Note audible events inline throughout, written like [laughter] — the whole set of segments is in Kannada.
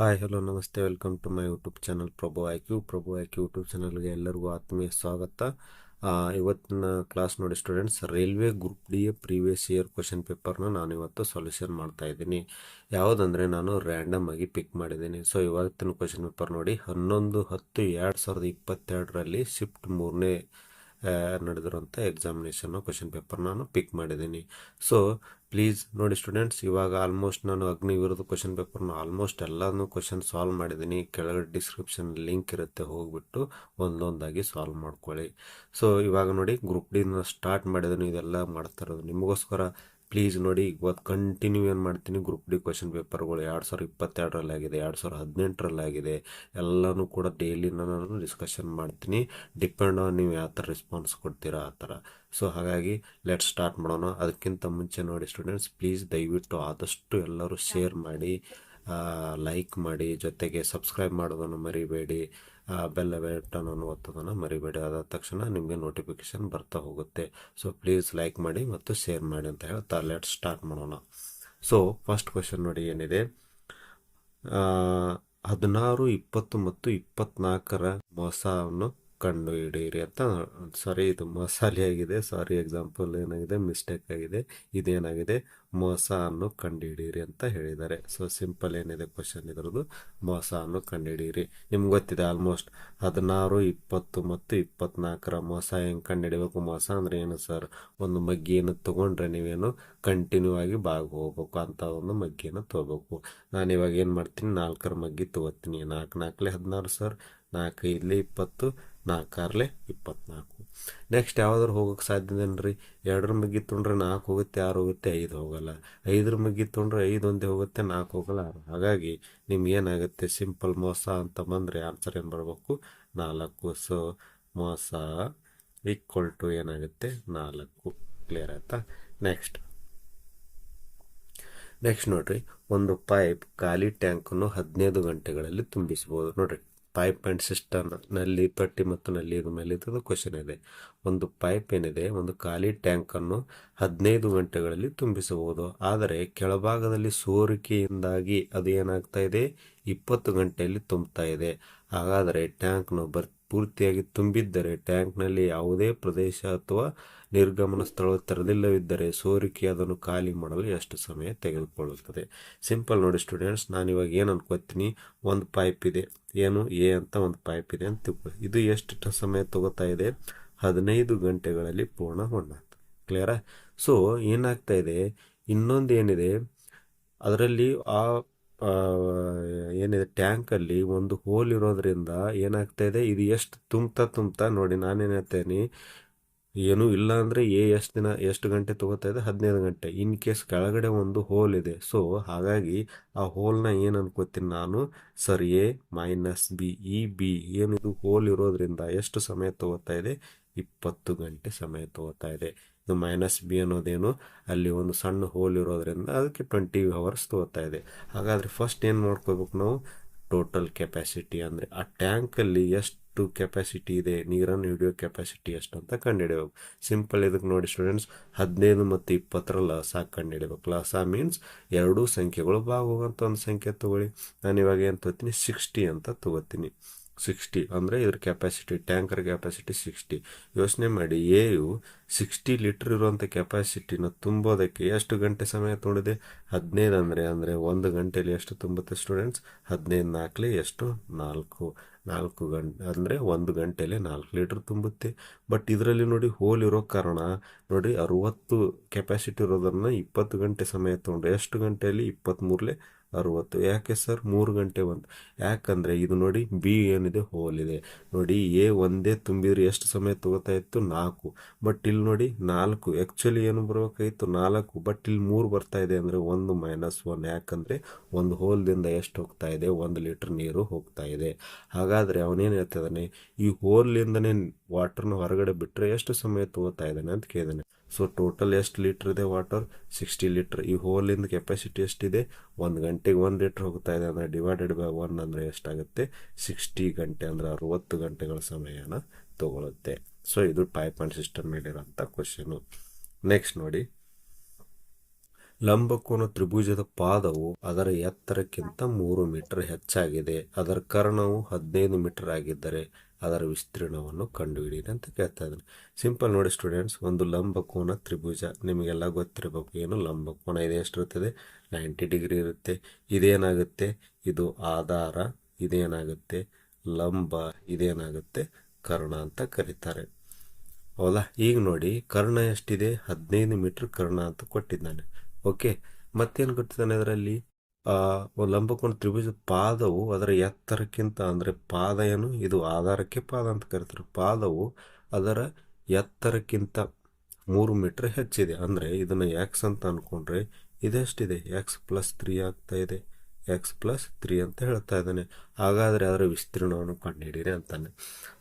ಹಾಯ್ ಹಲೋ ನಮಸ್ತೆ welcome to my YouTube channel Prabhu IQ Prabhu IQ YouTube ಚಾನಲ್ಗೆ ಎಲ್ಲರಿಗೂ ಆತ್ಮೀಯ ಸ್ವಾಗತ. ಇವತ್ತಿನ ಕ್ಲಾಸ್ ನೋಡಿ students railway group D previous year question ಪೇಪರ್ನ ನಾನು ಇವತ್ತು ಸೊಲ್ಯೂಷನ್ ಮಾಡ್ತಾ ಇದ್ದೀನಿ. ಯಾವುದಂದರೆ ನಾನು ರ್ಯಾಂಡಮ್ ಆಗಿ ಪಿಕ್ ಮಾಡಿದ್ದೀನಿ. ಸೊ ಇವತ್ತಿನ ಕ್ವಶನ್ ಪೇಪರ್ ನೋಡಿ, ಹನ್ನೊಂದು ಹತ್ತು ಎರಡು ಸಾವಿರದ ಇಪ್ಪತ್ತೆರಡರಲ್ಲಿ ಶಿಫ್ಟ್ ಮೂರನೇ ನಡೆದಿರುವಂಥ ಎಕ್ಸಾಮಿನೇಷನ್ ಕ್ವಶನ್ ಪೇಪರ್ ನಾನು ಪಿಕ್ ಮಾಡಿದ್ದೀನಿ. ಸೊ ಪ್ಲೀಸ್ ನೋಡಿ ಸ್ಟೂಡೆಂಟ್ಸ್ ಇವಾಗ ಆಲ್ಮೋಸ್ಟ್ ನಾನು ಅಗ್ನಿ ವಿರುದ್ಧ ಕ್ವಶನ್ ಪೇಪರ್ನ ಆಲ್ಮೋಸ್ಟ್ ಎಲ್ಲಾನು ಕ್ವಶನ್ ಸಾಲ್ವ್ ಮಾಡಿದ್ದೀನಿ ಕೆಳಗಡೆ ಡಿಸ್ಕ್ರಿಪ್ಷನ್ ಲಿಂಕ್ ಇರುತ್ತೆ, ಹೋಗ್ಬಿಟ್ಟು ಒಂದೊಂದಾಗಿ ಸಾಲ್ವ್ ಮಾಡ್ಕೊಳ್ಳಿ. ಸೊ ಇವಾಗ ನೋಡಿ ಗ್ರೂಪ್ ಡಿನ ಸ್ಟಾರ್ಟ್ ಮಾಡಿದ್ದೀನಿ ಇದೆಲ್ಲ ಮಾಡ್ತಾ ಇರೋದು. ನಿಮಗೋಸ್ಕರ ಪ್ಲೀಸ್ ನೋಡಿ ಇವತ್ತು ಕಂಟಿನ್ಯೂ ಏನು ಮಾಡ್ತೀನಿ ಗ್ರೂಪ್ ಡಿ ಕ್ವಶನ್ ಪೇಪರ್ಗಳು ಎರಡು ಸಾವಿರ ಇಪ್ಪತ್ತೆರಡರಲ್ಲಿ ಆಗಿದೆ, ಎರಡು ಸಾವಿರ ಹದಿನೆಂಟರಲ್ಲಾಗಿದೆ ಎಲ್ಲನೂ ಕೂಡ ಡೈಲಿ ನಾನು ಡಿಸ್ಕಷನ್ ಮಾಡ್ತೀನಿ. ಡಿಪೆಂಡ್ ಆನ್ ನೀವು ಯಾವ ಥರ ರೆಸ್ಪಾನ್ಸ್ ಕೊಡ್ತೀರಾ ಆ ಥರ. ಸೊ ಹಾಗಾಗಿ ಲೆಟ್ ಸ್ಟಾರ್ಟ್ ಮಾಡೋಣ. ಅದಕ್ಕಿಂತ ಮುಂಚೆ ನೋಡಿ ಸ್ಟೂಡೆಂಟ್ಸ್ ಪ್ಲೀಸ್ ದಯವಿಟ್ಟು ಆದಷ್ಟು ಎಲ್ಲರೂ ಶೇರ್ ಮಾಡಿ ಲೈಕ್ ಮಾಡಿ. ಜೊತೆಗೆ ಸಬ್ಸ್ಕ್ರೈಬ್ ಮಾಡೋದನ್ನು ಮರಿಬೇಡಿ. ಬೆಲ್ಲ ಬಟನನ್ನು ಒತ್ತೋದನ್ನು ಮರಿಬೇಡಿ. ಆದ ತಕ್ಷಣ ನಿಮಗೆ ನೋಟಿಫಿಕೇಶನ್ ಬರ್ತಾ ಹೋಗುತ್ತೆ. ಸೊ ಪ್ಲೀಸ್ ಲೈಕ್ ಮಾಡಿ ಮತ್ತು ಶೇರ್ ಮಾಡಿ ಅಂತ ಹೇಳ್ತಾ ಲೆಟ್ ಸ್ಟಾರ್ಟ್ ಮಾಡೋಣ. ಸೊ ಫಸ್ಟ್ ಕ್ವೆಶನ್ ನೋಡಿ ಏನಿದೆ? ಹದಿನಾರು, ಇಪ್ಪತ್ತು ಮತ್ತು ಇಪ್ಪತ್ನಾಲ್ಕರ ಮೋಸವನ್ನು ಕಂಡು ಹಿಡಿಯಿರಿ ಅಂತ ಸಾರಿ, ಇದು ಮಸಾಲೆ ಆಗಿದೆ. ಸಾರಿ ಎಕ್ಸಾಂಪಲ್ ಏನಾಗಿದೆ? ಮಿಸ್ಟೇಕ್ ಆಗಿದೆ. ಇದೇನಾಗಿದೆ? ಮೋಸ ಅನ್ನು ಕಂಡುಹಿಡಿಯಿರಿ ಅಂತ ಹೇಳಿದ್ದಾರೆ. ಸೊ ಸಿಂಪಲ್ ಏನಿದೆ ಕ್ವಶನ್ ಇದ್ರದ್ದು? ಮೋಸ ಅನ್ನು ಕಂಡುಹಿಡಿಯಿರಿ ನಿಮ್ಗೆ ಗೊತ್ತಿದೆ ಆಲ್ಮೋಸ್ಟ್ ಹದಿನಾರು, ಇಪ್ಪತ್ತು ಮತ್ತು ಇಪ್ಪತ್ನಾಲ್ಕರ ಮೋಸ ಹೆಂಗೆ ಕಂಡುಹಿಡಿಬೇಕು ಮೋಸ ಅಂದರೆ ಏನು ಸರ್ ಒಂದು ಮಗ್ಗಿಯನ್ನು ತೊಗೊಂಡ್ರೆ ನೀವೇನು ಕಂಟಿನ್ಯೂ ಆಗಿ ಬಾಗಿ ಹೋಗ್ಬೇಕು ಅಂತ ಒಂದು ಮಗ್ಗಿಯನ್ನು ತಗೋಬೇಕು. ನಾನು ಇವಾಗ ಏನು ಮಾಡ್ತೀನಿ? ನಾಲ್ಕರ ಮಗ್ಗಿ ತಗೋತೀನಿ. ನಾಲ್ಕು ನಾಲ್ಕಲೆ ಹದಿನಾರು ಸರ್ ನಾಲ್ಕು, ಇಲ್ಲಿ ಇಪ್ಪತ್ತು. ನಾಲ್ಕಾರ್ಲೆ ಇಪ್ಪತ್ನಾಲ್ಕು. ನೆಕ್ಸ್ಟ್ ಯಾವ್ದಾರು ಹೋಗೋಕೆ ಸಾಧ್ಯದೇನ್ರಿ ಎರಡರ ಮಗ್ಗಿ ತೊಗೊಂಡ್ರೆ ನಾಲ್ಕು ಹೋಗುತ್ತೆ, ಆರು ಹೋಗುತ್ತೆ, ಐದು ಹೋಗಲ್ಲ. ಐದರ ಮಗ್ಗಿ ತೊಗೊಂಡ್ರೆ ಐದು ಒಂದೇ ಹೋಗುತ್ತೆ, ನಾಲ್ಕು ಹೋಗಲ್ಲ ಆರು. ಹಾಗಾಗಿ ನಿಮ್ಗೆ ಏನಾಗುತ್ತೆ? ಸಿಂಪಲ್ ಮೋಸ ಅಂತ ಬಂದರೆ ಆನ್ಸರ್ ಏನು ಬರಬೇಕು? ನಾಲ್ಕು. ಸೊ ಮೋಸ ಈಕ್ವಲ್ ಟು ಏನಾಗುತ್ತೆ? ನಾಲ್ಕು. ಕ್ಲಿಯರ್ ಆಯ್ತಾ? ನೆಕ್ಸ್ಟ್ ನೆಕ್ಸ್ಟ್ ನೋಡ್ರಿ. ಒಂದು ಪೈಪ್ ಖಾಲಿ ಟ್ಯಾಂಕನ್ನು ಹದಿನೈದು ಗಂಟೆಗಳಲ್ಲಿ ತುಂಬಿಸಬಹುದು ನೋಡ್ರಿ. ಪೈಪ್ ಆ್ಯಂಡ್ ಸಿಸ್ಟಮ್ನಲ್ಲಿ, ತೊಟ್ಟಿ ಮತ್ತು ನಲ್ಲಿ ಮೇಲೆ ಇದ್ದದ್ದು ಕ್ವಶನ್ ಇದೆ. ಒಂದು ಪೈಪ್ ಏನಿದೆ, ಒಂದು ಖಾಲಿ ಟ್ಯಾಂಕನ್ನು ಹದಿನೈದು ಗಂಟೆಗಳಲ್ಲಿ ತುಂಬಿಸಬಹುದು. ಆದರೆ ಕೆಳಭಾಗದಲ್ಲಿ ಸೋರಿಕೆಯಿಂದಾಗಿ ಅದು ಏನಾಗ್ತಾ ಇದೆ? ಇಪ್ಪತ್ತು ಗಂಟೆಯಲ್ಲಿ ತುಂಬ್ತಾ ಇದೆ. ಹಾಗಾದರೆ ಟ್ಯಾಂಕ್ನು ಬರ್ ಪೂರ್ತಿಯಾಗಿ ತುಂಬಿದ್ದರೆ ಟ್ಯಾಂಕ್ನಲ್ಲಿ ಯಾವುದೇ ಪ್ರದೇಶ ಅಥವಾ ನಿರ್ಗಮನ ಸ್ಥಳ ತೆರೆದಿಲ್ಲವಿದ್ದರೆ ಸೋರಿಕೆ ಅದನ್ನು ಖಾಲಿ ಮಾಡಲು ಎಷ್ಟು ಸಮಯ ತೆಗೆದುಕೊಳ್ಳುತ್ತದೆ. ಸಿಂಪಲ್ ನೋಡಿ ಸ್ಟೂಡೆಂಟ್ಸ್ ನಾನು ಇವಾಗ ಏನು ಅನ್ಕೋತೀನಿ? ಒಂದು ಪೈಪ್ ಇದೆ. ಏನು? ಎ ಅಂತ ಒಂದು ಪೈಪ್ ಇದೆ ಅಂತ ತಿಳ್ಕೊಳ್ಳಿ ಇದು ಎಷ್ಟು ಸಮಯ ತಗೋತಾ ಇದೆ? ಹದಿನೈದು ಗಂಟೆಗಳಲ್ಲಿ ಪೂರ್ಣಗೊಂಡ. ಕ್ಲಿಯರಾ? ಸೊ ಏನಾಗ್ತಾ ಇದೆ? ಇನ್ನೊಂದು ಏನಿದೆ? ಅದರಲ್ಲಿ ಆ, ಏನಿದೆ ಟ್ಯಾಂಕಲ್ಲಿ ಒಂದು ಹೋಲ್ ಇರೋದ್ರಿಂದ ಏನಾಗ್ತಾ ಇದೆ? ಇದು ಎಷ್ಟು ತುಂಬ್ತಾ ತುಂಬ್ತಾ ನೋಡಿ, ನಾನೇನು ಹೇಳ್ತೇನೆ ಏನೂ ಇಲ್ಲ ಅಂದರೆ ಎ ಎಷ್ಟು ದಿನ, ಎಷ್ಟು ಗಂಟೆ ತೊಗೋತಾ ಇದೆ? ಹದಿನೈದು ಗಂಟೆ. ಇನ್ ಕೇಸ್ ಕೆಳಗಡೆ ಒಂದು ಹೋಲ್ ಇದೆ. ಸೊ ಹಾಗಾಗಿ ಆ ಹೋಲ್ನ ಏನು ಅನ್ಕೋತೀನಿ ನಾನು? Sir, A minus B. E B ಏನಿದು ಹೋಲ್ ಇರೋದ್ರಿಂದ ಎಷ್ಟು ಸಮಯ ತಗೋತಾ ಇದೆ? ಇಪ್ಪತ್ತು ಗಂಟೆ ಸಮಯ ತಗೋತಾ ಇದೆ. ಇದು ಮೈನಸ್ ಬಿ ಅನ್ನೋದೇನು ಅಲ್ಲಿ ಒಂದು ಸಣ್ಣ ಹೋಲ್ ಇರೋದ್ರಿಂದ ಅದಕ್ಕೆ ಟ್ವೆಂಟಿ ಅವರ್ಸ್ ತಗೋತಾ ಇದೆ. ಹಾಗಾದರೆ ಫಸ್ಟ್ ಏನು ಮಾಡ್ಕೋಬೇಕು ನಾವು? ಟೋಟಲ್ ಕೆಪಾಸಿಟಿ ಅಂದರೆ ಆ ಟ್ಯಾಂಕಲ್ಲಿ ಎಷ್ಟು ಕೆಪಾಸಿಟಿ ಇದೆ? ನೀರನ್ನು ಹಿಡಿಯೋ ಕೆಪಾಸಿಟಿ ಎಷ್ಟು ಅಂತ ಕಂಡುಹಿಡಿಯಬೇಕು. ಸಿಂಪಲ್ ಇದಕ್ಕೆ ನೋಡಿ ಸ್ಟೂಡೆಂಟ್ಸ್ ಹದಿನೈದು ಮತ್ತು ಇಪ್ಪತ್ತರ ಲಸ ಕಂಡುಹಿಡಿಬೇಕು ಲಸ ಮೀನ್ಸ್ ಎರಡೂ ಸಂಖ್ಯೆಗಳು ಬಾಗುವಂಥ ಒಂದು ಸಂಖ್ಯೆ ತಗೊಳ್ಳಿ. ನಾನು ಇವಾಗ ಏನು ತಗೋತೀನಿ? ಸಿಕ್ಸ್ಟಿ ಅಂತ ತಗೋತೀನಿ. ಸಿಕ್ಸ್ಟಿ ಅಂದರೆ ಇದ್ರ ಕೆಪಾಸಿಟಿ ಟ್ಯಾಂಕರ್ ಕೆಪಾಸಿಟಿ ಸಿಕ್ಸ್ಟಿ ಯೋಚನೆ ಮಾಡಿ ಎಯು ಸಿಕ್ಸ್ಟಿ ಲೀಟ್ರ್ ಇರುವಂಥ ಕೆಪಾಸಿಟಿನ ತುಂಬೋದಕ್ಕೆ ಎಷ್ಟು ಗಂಟೆ ಸಮಯ ತೊಗೊಂಡಿದೆ? ಹದಿನೈದು ಅಂದರೆ ಅಂದರೆ ಒಂದು ಗಂಟೆಯಲ್ಲಿ ಎಷ್ಟು ತುಂಬುತ್ತೆ ಸ್ಟೂಡೆಂಟ್ಸ್ ಹದಿನೈದು ನಾಲ್ಕಲಿ ಎಷ್ಟು? ನಾಲ್ಕು. ನಾಲ್ಕು ಗಂಟೆ ಅಂದರೆ ಒಂದು ಗಂಟೆಯಲ್ಲಿ ನಾಲ್ಕು ಲೀಟ್ರ್ ತುಂಬುತ್ತೆ. ಬಟ್ ಇದರಲ್ಲಿ ನೋಡಿ ಹೋಲ್ ಇರೋ ಕಾರಣ, ನೋಡಿ ಅರುವತ್ತು ಕೆಪಾಸಿಟಿ ಇರೋದನ್ನು ಇಪ್ಪತ್ತು ಗಂಟೆ ಸಮಯ ತೊಗೊಂಡ್ರೆ ಎಷ್ಟು ಗಂಟೆಯಲ್ಲಿ ಇಪ್ಪತ್ತ್ಮೂರಲೆ ಅರುವತ್ತು. ಯಾಕೆ ಸರ್? ಮೂರು ಗಂಟೆ ಒಂದು. ಯಾಕಂದರೆ ಇದು ನೋಡಿ ಬಿ ಏನಿದೆ, ಹೋಲ್ ಇದೆ. ನೋಡಿ ಎ ಒಂದೇ ತುಂಬಿದ್ರೆ ಎಷ್ಟು ಸಮಯ ತಗೋತಾ ಇತ್ತು? ನಾಲ್ಕು. ಬಟ್ ಇಲ್ಲಿ ನೋಡಿ ನಾಲ್ಕು. ಆ್ಯಕ್ಚುಲಿ ಏನು ಬರಬೇಕಾಗಿತ್ತು? ನಾಲ್ಕು. ಬಟ್ ಇಲ್ಲಿ ಮೂರು ಬರ್ತಾ ಇದೆ ಅಂದರೆ ಒಂದು ಮೈನಸ್ ಒನ್ ಯಾಕಂದರೆ ಒಂದು ಹೋಲ್ದಿಂದ ಎಷ್ಟು ಹೋಗ್ತಾ ಇದೆ? ಒಂದು ಲೀಟ್ರ್ ನೀರು ಹೋಗ್ತಾ ಇದೆ. ಹಾಗಾದರೆ ಅವನೇನು ಹೇಳ್ತಿದ್ದಾನೆ ಈ ಹೋಲ್ನಿಂದನೇ ವಾಟರ್ನ ಹೊರಗಡೆ ಬಿಟ್ಟರೆ ಎಷ್ಟು ಸಮಯ ತಗೋತಾ ಇದ್ದಾನೆ ಅಂತ ಕೇಳಿದಾನೆ. ಸೊ ಟೋಟಲ್ ಎಷ್ಟು ಲೀಟ್ರ್ ಇದೆ ವಾಟರ್ ಸಿಕ್ಸ್ಟಿ ಲೀಟ್ರ್ ಈ ಹೋಲಿಂದ ಕೆಪಾಸಿಟಿ ಎಷ್ಟಿದೆ? ಒಂದು ಗಂಟೆಗೆ ಒಂದು ಲೀಟ್ರ್ ಹೋಗ್ತಾ ಇದೆ ಅಂದರೆ ಡಿವೈಡೆಡ್ ಬೈ ಒನ್ ಅಂದರೆ ಎಷ್ಟಾಗುತ್ತೆ? ಸಿಕ್ಸ್ಟಿ ಗಂಟೆ ಅಂದರೆ ಅರುವತ್ತು ಗಂಟೆಗಳ ಸಮಯನ ತಗೊಳುತ್ತೆ. ಸೊ ಇದು ಪೈಪ್ ಆ್ಯಂಡ್ ಸಿಸ್ಟಮ್ ಮೇಲಿರೋಂಥ ಕ್ವಶನು ನೆಕ್ಸ್ಟ್ ನೋಡಿ. ಲಂಬಕೋನ ತ್ರಿಭುಜದ ಪಾದವು ಅದರ ಎತ್ತರಕ್ಕಿಂತ ಮೂರು ಮೀಟರ್ ಹೆಚ್ಚಾಗಿದೆ. ಅದರ ಕರ್ಣವು ಹದಿನೈದು ಮೀಟರ್ ಆಗಿದ್ದರೆ ಅದರ ವಿಸ್ತೀರ್ಣವನ್ನು ಕಂಡುಹಿಡಿಯಿರಿ ಅಂತ ಕೇಳ್ತಾ ಇದ್ದಾನೆ. ಸಿಂಪಲ್ ನೋಡಿ ಸ್ಟೂಡೆಂಟ್ಸ್ ಒಂದು ಲಂಬಕೋನ ತ್ರಿಭುಜ. ನಿಮಗೆಲ್ಲ ಗೊತ್ತಿರಬೇಕು, ಏನು ಲಂಬಕೋನ? ಇದೆ ಎಷ್ಟಿರುತ್ತದೆ? ನೈಂಟಿ ಡಿಗ್ರಿ ಇರುತ್ತೆ. ಇದೇನಾಗುತ್ತೆ? ಇದು ಆಧಾರ, ಇದೇನಾಗುತ್ತೆ? ಲಂಬ, ಇದೇನಾಗುತ್ತೆ? ಕರ್ಣ ಅಂತ ಕರೀತಾರೆ. ಹೌದಾ? ಈಗ ನೋಡಿ, ಕರ್ಣ ಎಷ್ಟಿದೆ? ಹದಿನೈದು ಮೀಟರ್ ಕರ್ಣ ಅಂತ ಕೊಟ್ಟಿದ್ದಾನೆ. ಓಕೆ ಮತ್ತೇನು ಕೊಟ್ಟಿದ್ದಾನೆ ಅದರಲ್ಲಿ? ಆ ಲಂಬಕೋನ ತ್ರಿಭುಜ ಪಾದವು ಅದರ ಎತ್ತರಕ್ಕಿಂತ ಅಂದರೆ ಪಾದ ಏನು? ಇದು ಆಧಾರಕ್ಕೆ ಪಾದ ಅಂತ ಕರೀತಾರೆ. ಪಾದವು ಅದರ ಎತ್ತರಕ್ಕಿಂತ ಮೂರು ಮೀಟರ್ ಹೆಚ್ಚಿದೆ. ಅಂದರೆ ಇದನ್ನು ಎಕ್ಸ್ ಅಂತ ಅಂದ್ಕೊಂಡ್ರೆ ಇದೆಷ್ಟಿದೆ? ಎಕ್ಸ್ ಪ್ಲಸ್ ತ್ರೀ ಆಗ್ತಾ ಇದೆ. ಎಕ್ಸ್ ಪ್ಲಸ್ ತ್ರೀ ಅಂತ ಹೇಳ್ತಾ ಇದ್ದಾನೆ. ಹಾಗಾದರೆ ಅದರ ವಿಸ್ತೀರ್ಣವನ್ನು ಕಂಡುಹಿಡೀರಿ ಅಂತಾನೆ.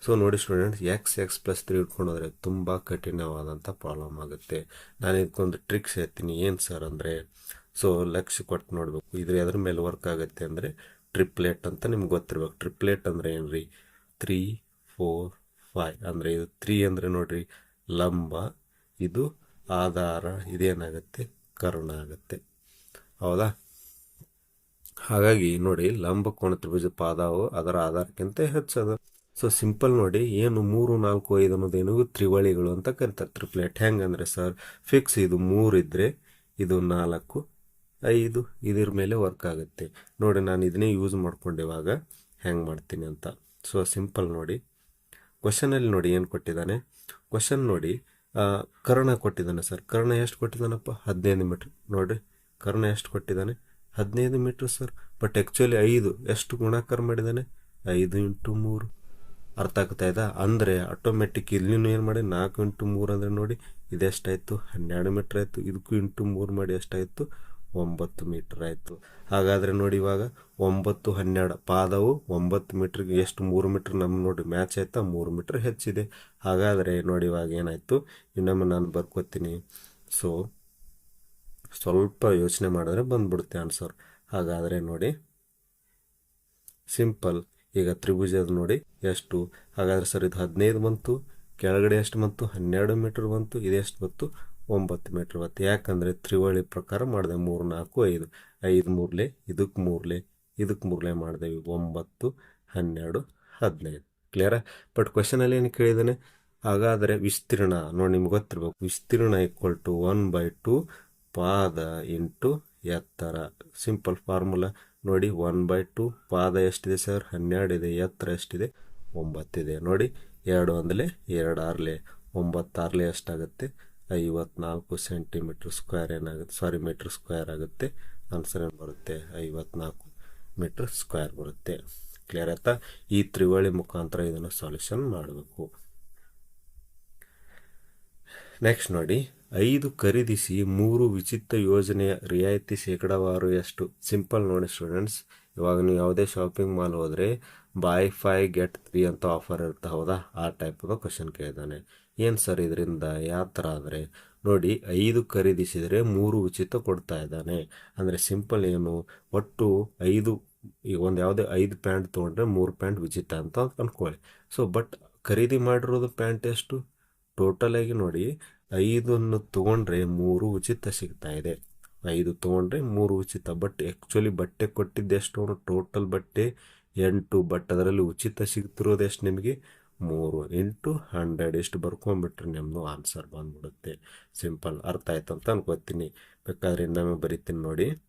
ಸೊ ನೋಡಿ students X X plus three ಇಟ್ಕೊಂಡೋದ್ರೆ ತುಂಬ ಕಠಿಣವಾದಂಥ ಪ್ರಾಬ್ಲಮ್ ಆಗುತ್ತೆ. ನಾನು ಇದಕ್ಕೊಂದು ಟ್ರಿಕ್ಸ್ ಹೇಳ್ತೀನಿ. ಏನು ಸರ್ ಅಂದರೆ ಸೊ ಲಕ್ಷ ಕೊಟ್ಟು ನೋಡಬೇಕು. ಇದ್ರ ಎದ್ರ ಮೇಲೆ ವರ್ಕ್ ಆಗುತ್ತೆ ಅಂದರೆ ಟ್ರಿಪ್ಲೇಟ್ ಅಂತ ನಿಮ್ಗೆ ಗೊತ್ತಿರ್ಬೇಕು. ಟ್ರಿಪ್ಲೇಟ್ ಅಂದರೆ ಏನು ರೀ ತ್ರೀ ಫೋರ್ ಫೈವ್ ಅಂದರೆ ಇದು ತ್ರೀ ಅಂದರೆ ನೋಡ್ರಿ, ಲಂಬ, ಇದು ಆಧಾರ, ಇದೇನಾಗುತ್ತೆ? ಕರ್ಣ ಆಗುತ್ತೆ. ಹೌದಾ? ಹಾಗಾಗಿ ನೋಡಿ, ಲಂಬ ಕೋಣ ತ್ರಿಭುಜ ಪಾದವು ಅದರ ಆಧಾರಕ್ಕಿಂತ ಹೆಚ್ಚದ. ಸೊ ಸಿಂಪಲ್ ನೋಡಿ, ಏನು ಮೂರು, ನಾಲ್ಕು, ಐದು ಅನ್ನೋದೇನು ತ್ರಿವಳಿಗಳು ಅಂತ ಕರಿತಾರೆ. ತ್ರಿಪ್ಲೇಟ್ ಹೆಂಗಂದ್ರೆ ಸರ್ ಫಿಕ್ಸ್ ಇದು ಮೂರು ಇದ್ರೆ ಇದು ನಾಲ್ಕು ಐದು ಇದ್ರ ಮೇಲೆ ವರ್ಕ್ ಆಗುತ್ತೆ. ನೋಡಿ, ನಾನು ಇದನ್ನೇ ಯೂಸ್ ಮಾಡ್ಕೊಂಡು ಇವಾಗ ಹೆಂಗೆ ಮಾಡ್ತೀನಿ ಅಂತ. ಸೊ ಸಿಂಪಲ್ ನೋಡಿ. ಕ್ವಶನಲ್ಲಿ ನೋಡಿ ಏನು ಕೊಟ್ಟಿದ್ದಾನೆ? ಕ್ವಶನ್ ನೋಡಿ ಕರ್ಣ ಕೊಟ್ಟಿದ್ದಾನೆ ಸರ್ ಕರ್ಣ ಎಷ್ಟು ಕೊಟ್ಟಿದ್ದಾನಪ್ಪ? ಹದಿನೈದು ಮೀಟ್ರ್ ನೋಡಿ, ಕರ್ಣ ಎಷ್ಟು ಕೊಟ್ಟಿದ್ದಾನೆ? ಹದಿನೈದು ಮೀಟ್ರ್ ಸರ್ ಬಟ್ ಆ್ಯಕ್ಚುಲಿ ಐದು. ಎಷ್ಟು ಗುಣಾಕಾರ ಮಾಡಿದ್ದಾನೆ? ಐದು ಇಂಟು ಮೂರು. ಅರ್ಥ ಆಗ್ತಾ ಇದೆ? ಅಂದರೆ ಆಟೋಮೆಟಿಕ್ ಇಲ್ಲಿನೂ ಏನು ಮಾಡಿ? ನಾಲ್ಕು ಇಂಟು ಮೂರು ಅಂದರೆ ನೋಡಿ, ಇದೆಷ್ಟಾಯಿತು? ಹನ್ನೆರಡು ಮೀಟ್ರ್ ಆಯಿತು. ಇದಕ್ಕೂ ಇಂಟು ಮೂರು ಮಾಡಿ ಎಷ್ಟಾಯಿತು? ಒಂಬತ್ತು ಮೀಟರ್ ಆಯಿತು. ಹಾಗಾದರೆ ನೋಡಿ ಇವಾಗ ಒಂಬತ್ತು ಹನ್ನೆರಡು ಪಾದವು ಒಂಬತ್ತು ಮೀಟ್ರಿಗೆ ಎಷ್ಟು? ಮೂರು ಮೀಟ್ರ್ ನಮ್ಮ ನೋಡಿ ಮ್ಯಾಚ್ ಆಯ್ತಾ? ಮೂರು ಮೀಟ್ರ್ ಹೆಚ್ಚಿದೆ. ಹಾಗಾದರೆ ನೋಡಿ ಇವಾಗ ಏನಾಯಿತು? ಇನ್ನೊಮ್ಮೆ ನಾನು ಬರ್ಕೋತೀನಿ. ಸೊ ಸ್ವಲ್ಪ ಯೋಚನೆ ಮಾಡಿದ್ರೆ ಬಂದ್ಬಿಡುತ್ತೆ ಆನ್ಸರ್ ಹಾಗಾದರೆ ನೋಡಿ. ಸಿಂಪಲ್ ಈಗ ತ್ರಿಭುಜದ ನೋಡಿ ಎಷ್ಟು? ಹಾಗಾದರೆ ಸರ್ ಇದು ಹದಿನೈದು ಬಂತು. ಕೆಳಗಡೆ ಎಷ್ಟು ಬಂತು? ಹನ್ನೆರಡು ಮೀಟ್ರ್ ಬಂತು. ಇದೆಷ್ಟು ಬಂತು? ಒಂಬತ್ತು ಮೀಟ್ರ್ ಬಂತು ಯಾಕಂದರೆ ತ್ರಿವಳಿ ಪ್ರಕಾರ ಮಾಡಿದೆ ಮೂರು, ನಾಲ್ಕು, ಐದು. ಐದು ಮೂರಲೆ ಇದಕ್ಕೆ ಮೂರಲೆ ಇದಕ್ಕೆ ಮೂರಲೆ ಮಾಡಿದೆವು ಒಂಬತ್ತು, ಹನ್ನೆರಡು, ಹದಿನೈದು. ಕ್ಲಿಯರಾ ಬಟ್ ಕ್ವಶನಲ್ಲಿ ಏನು ಕೇಳಿದ್ದಾನೆ? ಹಾಗಾದರೆ ವಿಸ್ತೀರ್ಣ, ನೋಡಿ ನಿಮ್ಗೆ ಗೊತ್ತಿರಬೇಕು. ವಿಸ್ತೀರ್ಣ equal to one by two ಪಾದ ಇಂಟು ಎತ್ತರ. ಸಿಂಪಲ್ ಫಾರ್ಮುಲಾ ನೋಡಿ ಒನ್ ಬೈ ಟು ಪಾದ ಎಷ್ಟಿದೆ ಸರ್ ಹನ್ನೆರಡು ಇದೆ, ಎತ್ತರ ಎಷ್ಟಿದೆ? ಒಂಬತ್ತಿದೆ. ನೋಡಿ, ಎರಡು ಒಂದಲೆ ಎರಡು ಆರ್ಲೆ. ಒಂಬತ್ತಾರ್ಲೆ ಎಷ್ಟಾಗುತ್ತೆ? ಐವತ್ನಾಲ್ಕು ಸೆಂಟಿಮೀಟ್ರ್ ಸ್ಕ್ವೇರ್ ಏನಾಗುತ್ತೆ? ಸಾರಿ, ಮೀಟ್ರ್ ಸ್ಕ್ವೇರ್ ಆಗುತ್ತೆ. ಆನ್ಸರ್ ಏನು ಬರುತ್ತೆ? ಐವತ್ನಾಲ್ಕು ಮೀಟ್ರ್ ಸ್ಕ್ವೇರ್ ಬರುತ್ತೆ. ಕ್ಲಿಯರ್ ಆಯ್ತಾ? ಈ ತ್ರಿವಳಿ ಮುಖಾಂತರ ಇದನ್ನು ಸಾಲ್ಯೂಷನ್ ಮಾಡಬೇಕು. ನೆಕ್ಸ್ಟ್ ನೋಡಿ, ಐದು ಖರೀದಿಸಿ ಮೂರು ವಿಚಿತ್ರ ಯೋಜನೆಯ ರಿಯಾಯಿತಿ ಶೇಕಡಾವಾರು ಎಷ್ಟು? ಸಿಂಪಲ್ ನೋಡಿ ಸ್ಟೂಡೆಂಟ್ಸ್ ಇವಾಗ ನೀವು ಯಾವುದೇ ಶಾಪಿಂಗ್ ಮಾಲ್ ಹೋದರೆ ಬೈ ಫೈ ಗೆಟ್ ತ್ರೀ ಅಂತ ಆಫರ್ ಇರುತ್ತೆ, ಹೌದಾ? ಆ ಟೈಪ್ ಕ್ವಶನ್ ಕೇಳಿದ್ದಾನೆ. ಏನು ಸರ್ ಇದರಿಂದ ಯಾವ ಥರ ಆದರೆ? ನೋಡಿ, ಐದು ಖರೀದಿಸಿದರೆ ಮೂರು ಉಚಿತ ಕೊಡ್ತಾ ಇದ್ದಾನೆ. ಅಂದರೆ ಸಿಂಪಲ್ ಏನು? ಒಟ್ಟು ಐದು ಈಗ ಒಂದು ಯಾವುದೇ ಐದು ಪ್ಯಾಂಟ್ ತೊಗೊಂಡ್ರೆ ಮೂರು ಪ್ಯಾಂಟ್ ಉಚಿತ ಅಂತ ಅಂದ್ಕೊಳ್ಳಿ ಸೊ ಬಟ್ ಖರೀದಿ ಮಾಡಿರೋದು ಪ್ಯಾಂಟ್ ಎಷ್ಟು? ಟೋಟಲಾಗಿ ನೋಡಿ, ಐದನ್ನು ತೊಗೊಂಡ್ರೆ ಮೂರು ಉಚಿತ ಸಿಗ್ತಾ ಇದೆ. ಐದು ತೊಗೊಂಡ್ರೆ ಮೂರು ಉಚಿತ. ಬಟ್ ಆ್ಯಕ್ಚುಲಿ ಬಟ್ಟೆ ಕೊಟ್ಟಿದ್ದೆಷ್ಟು? ಟೋಟಲ್ ಬಟ್ಟೆ ಎಂಟು. ಬಟ್ ಅದರಲ್ಲಿ ಉಚಿತ ಸಿಗ್ತಿರೋದು ಎಷ್ಟು ನಿಮಗೆ? ಮೂರು ಇಂಟು ಹಂಡ್ರೆಡ್. ಇಷ್ಟು ಬರ್ಕೊಂಬಿಟ್ರೆ ನಿಮ್ಮದು ಆನ್ಸರ್ ಬಂದ್ಬಿಡುತ್ತೆ. ಸಿಂಪಲ್ ಅರ್ಥ ಆಯ್ತು ಅಂತ ಅನ್ಕೋತೀನಿ ಬೇಕಾದ್ರೆ ಇನ್ನೊಮ್ಮೆ ಬರಿತೀನಿ ನೋಡಿ.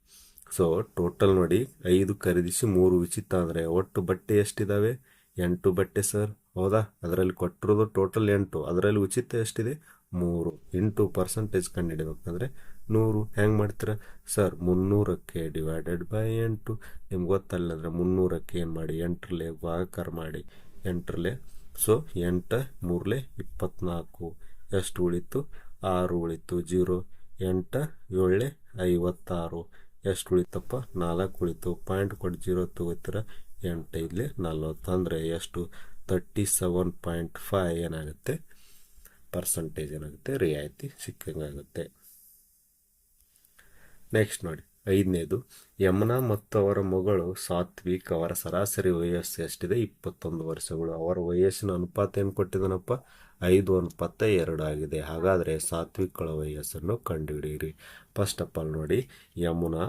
ಸೊ ಟೋಟಲ್ ನೋಡಿ, ಐದು ಖರೀದಿಸಿ ಮೂರು ಉಚಿತ ಅಂದರೆ ಒಟ್ಟು ಬಟ್ಟೆ ಎಷ್ಟಿದ್ದಾವೆ ಎಂಟು ಬಟ್ಟೆ ಸರ್. ಹೌದಾ? ಅದರಲ್ಲಿ ಕೊಟ್ಟಿರೋದು ಟೋಟಲ್ ಎಂಟು. ಅದರಲ್ಲಿ ಉಚಿತ ಎಷ್ಟಿದೆ? ಮೂರು. ಇಂಟು ಪರ್ಸೆಂಟೇಜ್ ಕಂಡುಹಿಡಬೇಕಂದ್ರೆ ನೂರು. ಹೆಂಗೆ ಮಾಡ್ತೀರ? ಸರ್, ಮುನ್ನೂರಕ್ಕೆ ಡಿವೈಡೆಡ್ ಬೈ ಎಂಟು. ನಿಮ್ಗೆ ಗೊತ್ತಲ್ಲ ಅಂದರೆ ಮುನ್ನೂರಕ್ಕೆ ಏನು ಮಾಡಿ? ಎಂಟರಲ್ಲೇ ಭಾಗಾಕಾರ ಮಾಡಿ. ಎಂಟರಲ್ಲೇ ಸೊ, ಎಂಟು, ಮೂರಲೆ, ಇಪ್ಪತ್ನಾಲ್ಕು. ಎಷ್ಟು ಉಳಿತು? ಆರು ಉಳಿತು. ಜೀರೋ, ಎಂಟ ಏಳೆ ಐವತ್ತಾರು. ಎಷ್ಟು ಉಳಿತಪ್ಪ? ನಾಲ್ಕು ಉಳಿತು. ಪಾಯಿಂಟ್ ಕೊಟ್ಟು ಜೀರೋ ತಗೋತೀರ? ಎಂಟು ನಲ್ವತ್ತು. ಅಂದರೆ ಎಷ್ಟು? ತರ್ಟಿ ಸೆವೆನ್ ಪಾಯಿಂಟ್ ಫೈವ್ ಏನಾಗುತ್ತೆ? ಪರ್ಸಂಟೇಜ್ ಏನಾಗುತ್ತೆ? ರಿಯಾಯಿತಿ ಸಿಕ್ಕಂಗಾಗುತ್ತೆ. ನೆಕ್ಸ್ಟ್ ನೋಡಿ. ಐದನೇದು, ಯಮುನಾ ಮತ್ತು ಅವರ ಮಗಳು ಸಾತ್ವಿಕ್ ಅವರ ಸರಾಸರಿ ವಯಸ್ಸು ಎಷ್ಟಿದೆ? ಇಪ್ಪತ್ತೊಂದು ವರ್ಷಗಳು. ಅವರ ವಯಸ್ಸಿನ ಅನುಪಾತ ಏನು ಕೊಟ್ಟಿದ್ದಾನಪ್ಪ? ಐದು ಅನುಪಾತ ಎರಡು ಆಗಿದೆ. ಹಾಗಾದರೆ ಸಾತ್ವಿಕ್ಗಳ ವಯಸ್ಸನ್ನು ಕಂಡುಹಿಡಿಯಿರಿ. ಫಸ್ಟ್ ಆಫ್ ಆಲ್ ನೋಡಿ, ಯಮುನಾ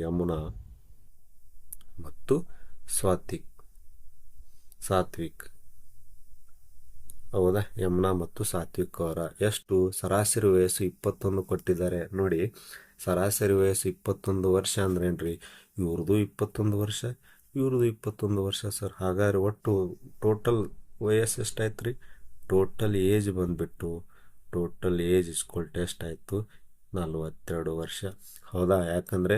ಯಮುನಾ ಮತ್ತು ಸ್ವಾತಿಕ್, ಸಾತ್ವಿಕ್. ಹೌದಾ? ಯಮುನಾ ಮತ್ತು ಸಾತ್ವಿಕ್ ಅವರ ಎಷ್ಟು ಸರಾಸರಿ ವಯಸ್ಸು ಇಪ್ಪತ್ತೊಂದು ಕೊಟ್ಟಿದ್ದಾರೆ? ನೋಡಿ ಸರಾಸರಿ ವಯಸ್ಸು ಇಪ್ಪತ್ತೊಂದು ವರ್ಷ ಅಂದ್ರೇನ್ರಿ? ಇವ್ರದ್ದು ಇಪ್ಪತ್ತೊಂದು ವರ್ಷ ಇವ್ರದ್ದು ಇಪ್ಪತ್ತೊಂದು ವರ್ಷ ಸರ್. ಹಾಗಾದ್ರೆ ಒಟ್ಟು ಟೋಟಲ್ ವಯಸ್ಸು ಎಷ್ಟಾಯ್ತು ರೀ ಟೋಟಲ್ ಏಜ್ ಬಂದುಬಿಟ್ಟು total age is equal to ಎಷ್ಟಾಯಿತು? ನಲ್ವತ್ತೆರಡು ವರ್ಷ. ಹೌದಾ? ಯಾಕಂದರೆ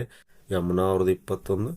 ಯಮುನಾ ಅವ್ರದ್ದು ಇಪ್ಪತ್ತೊಂದು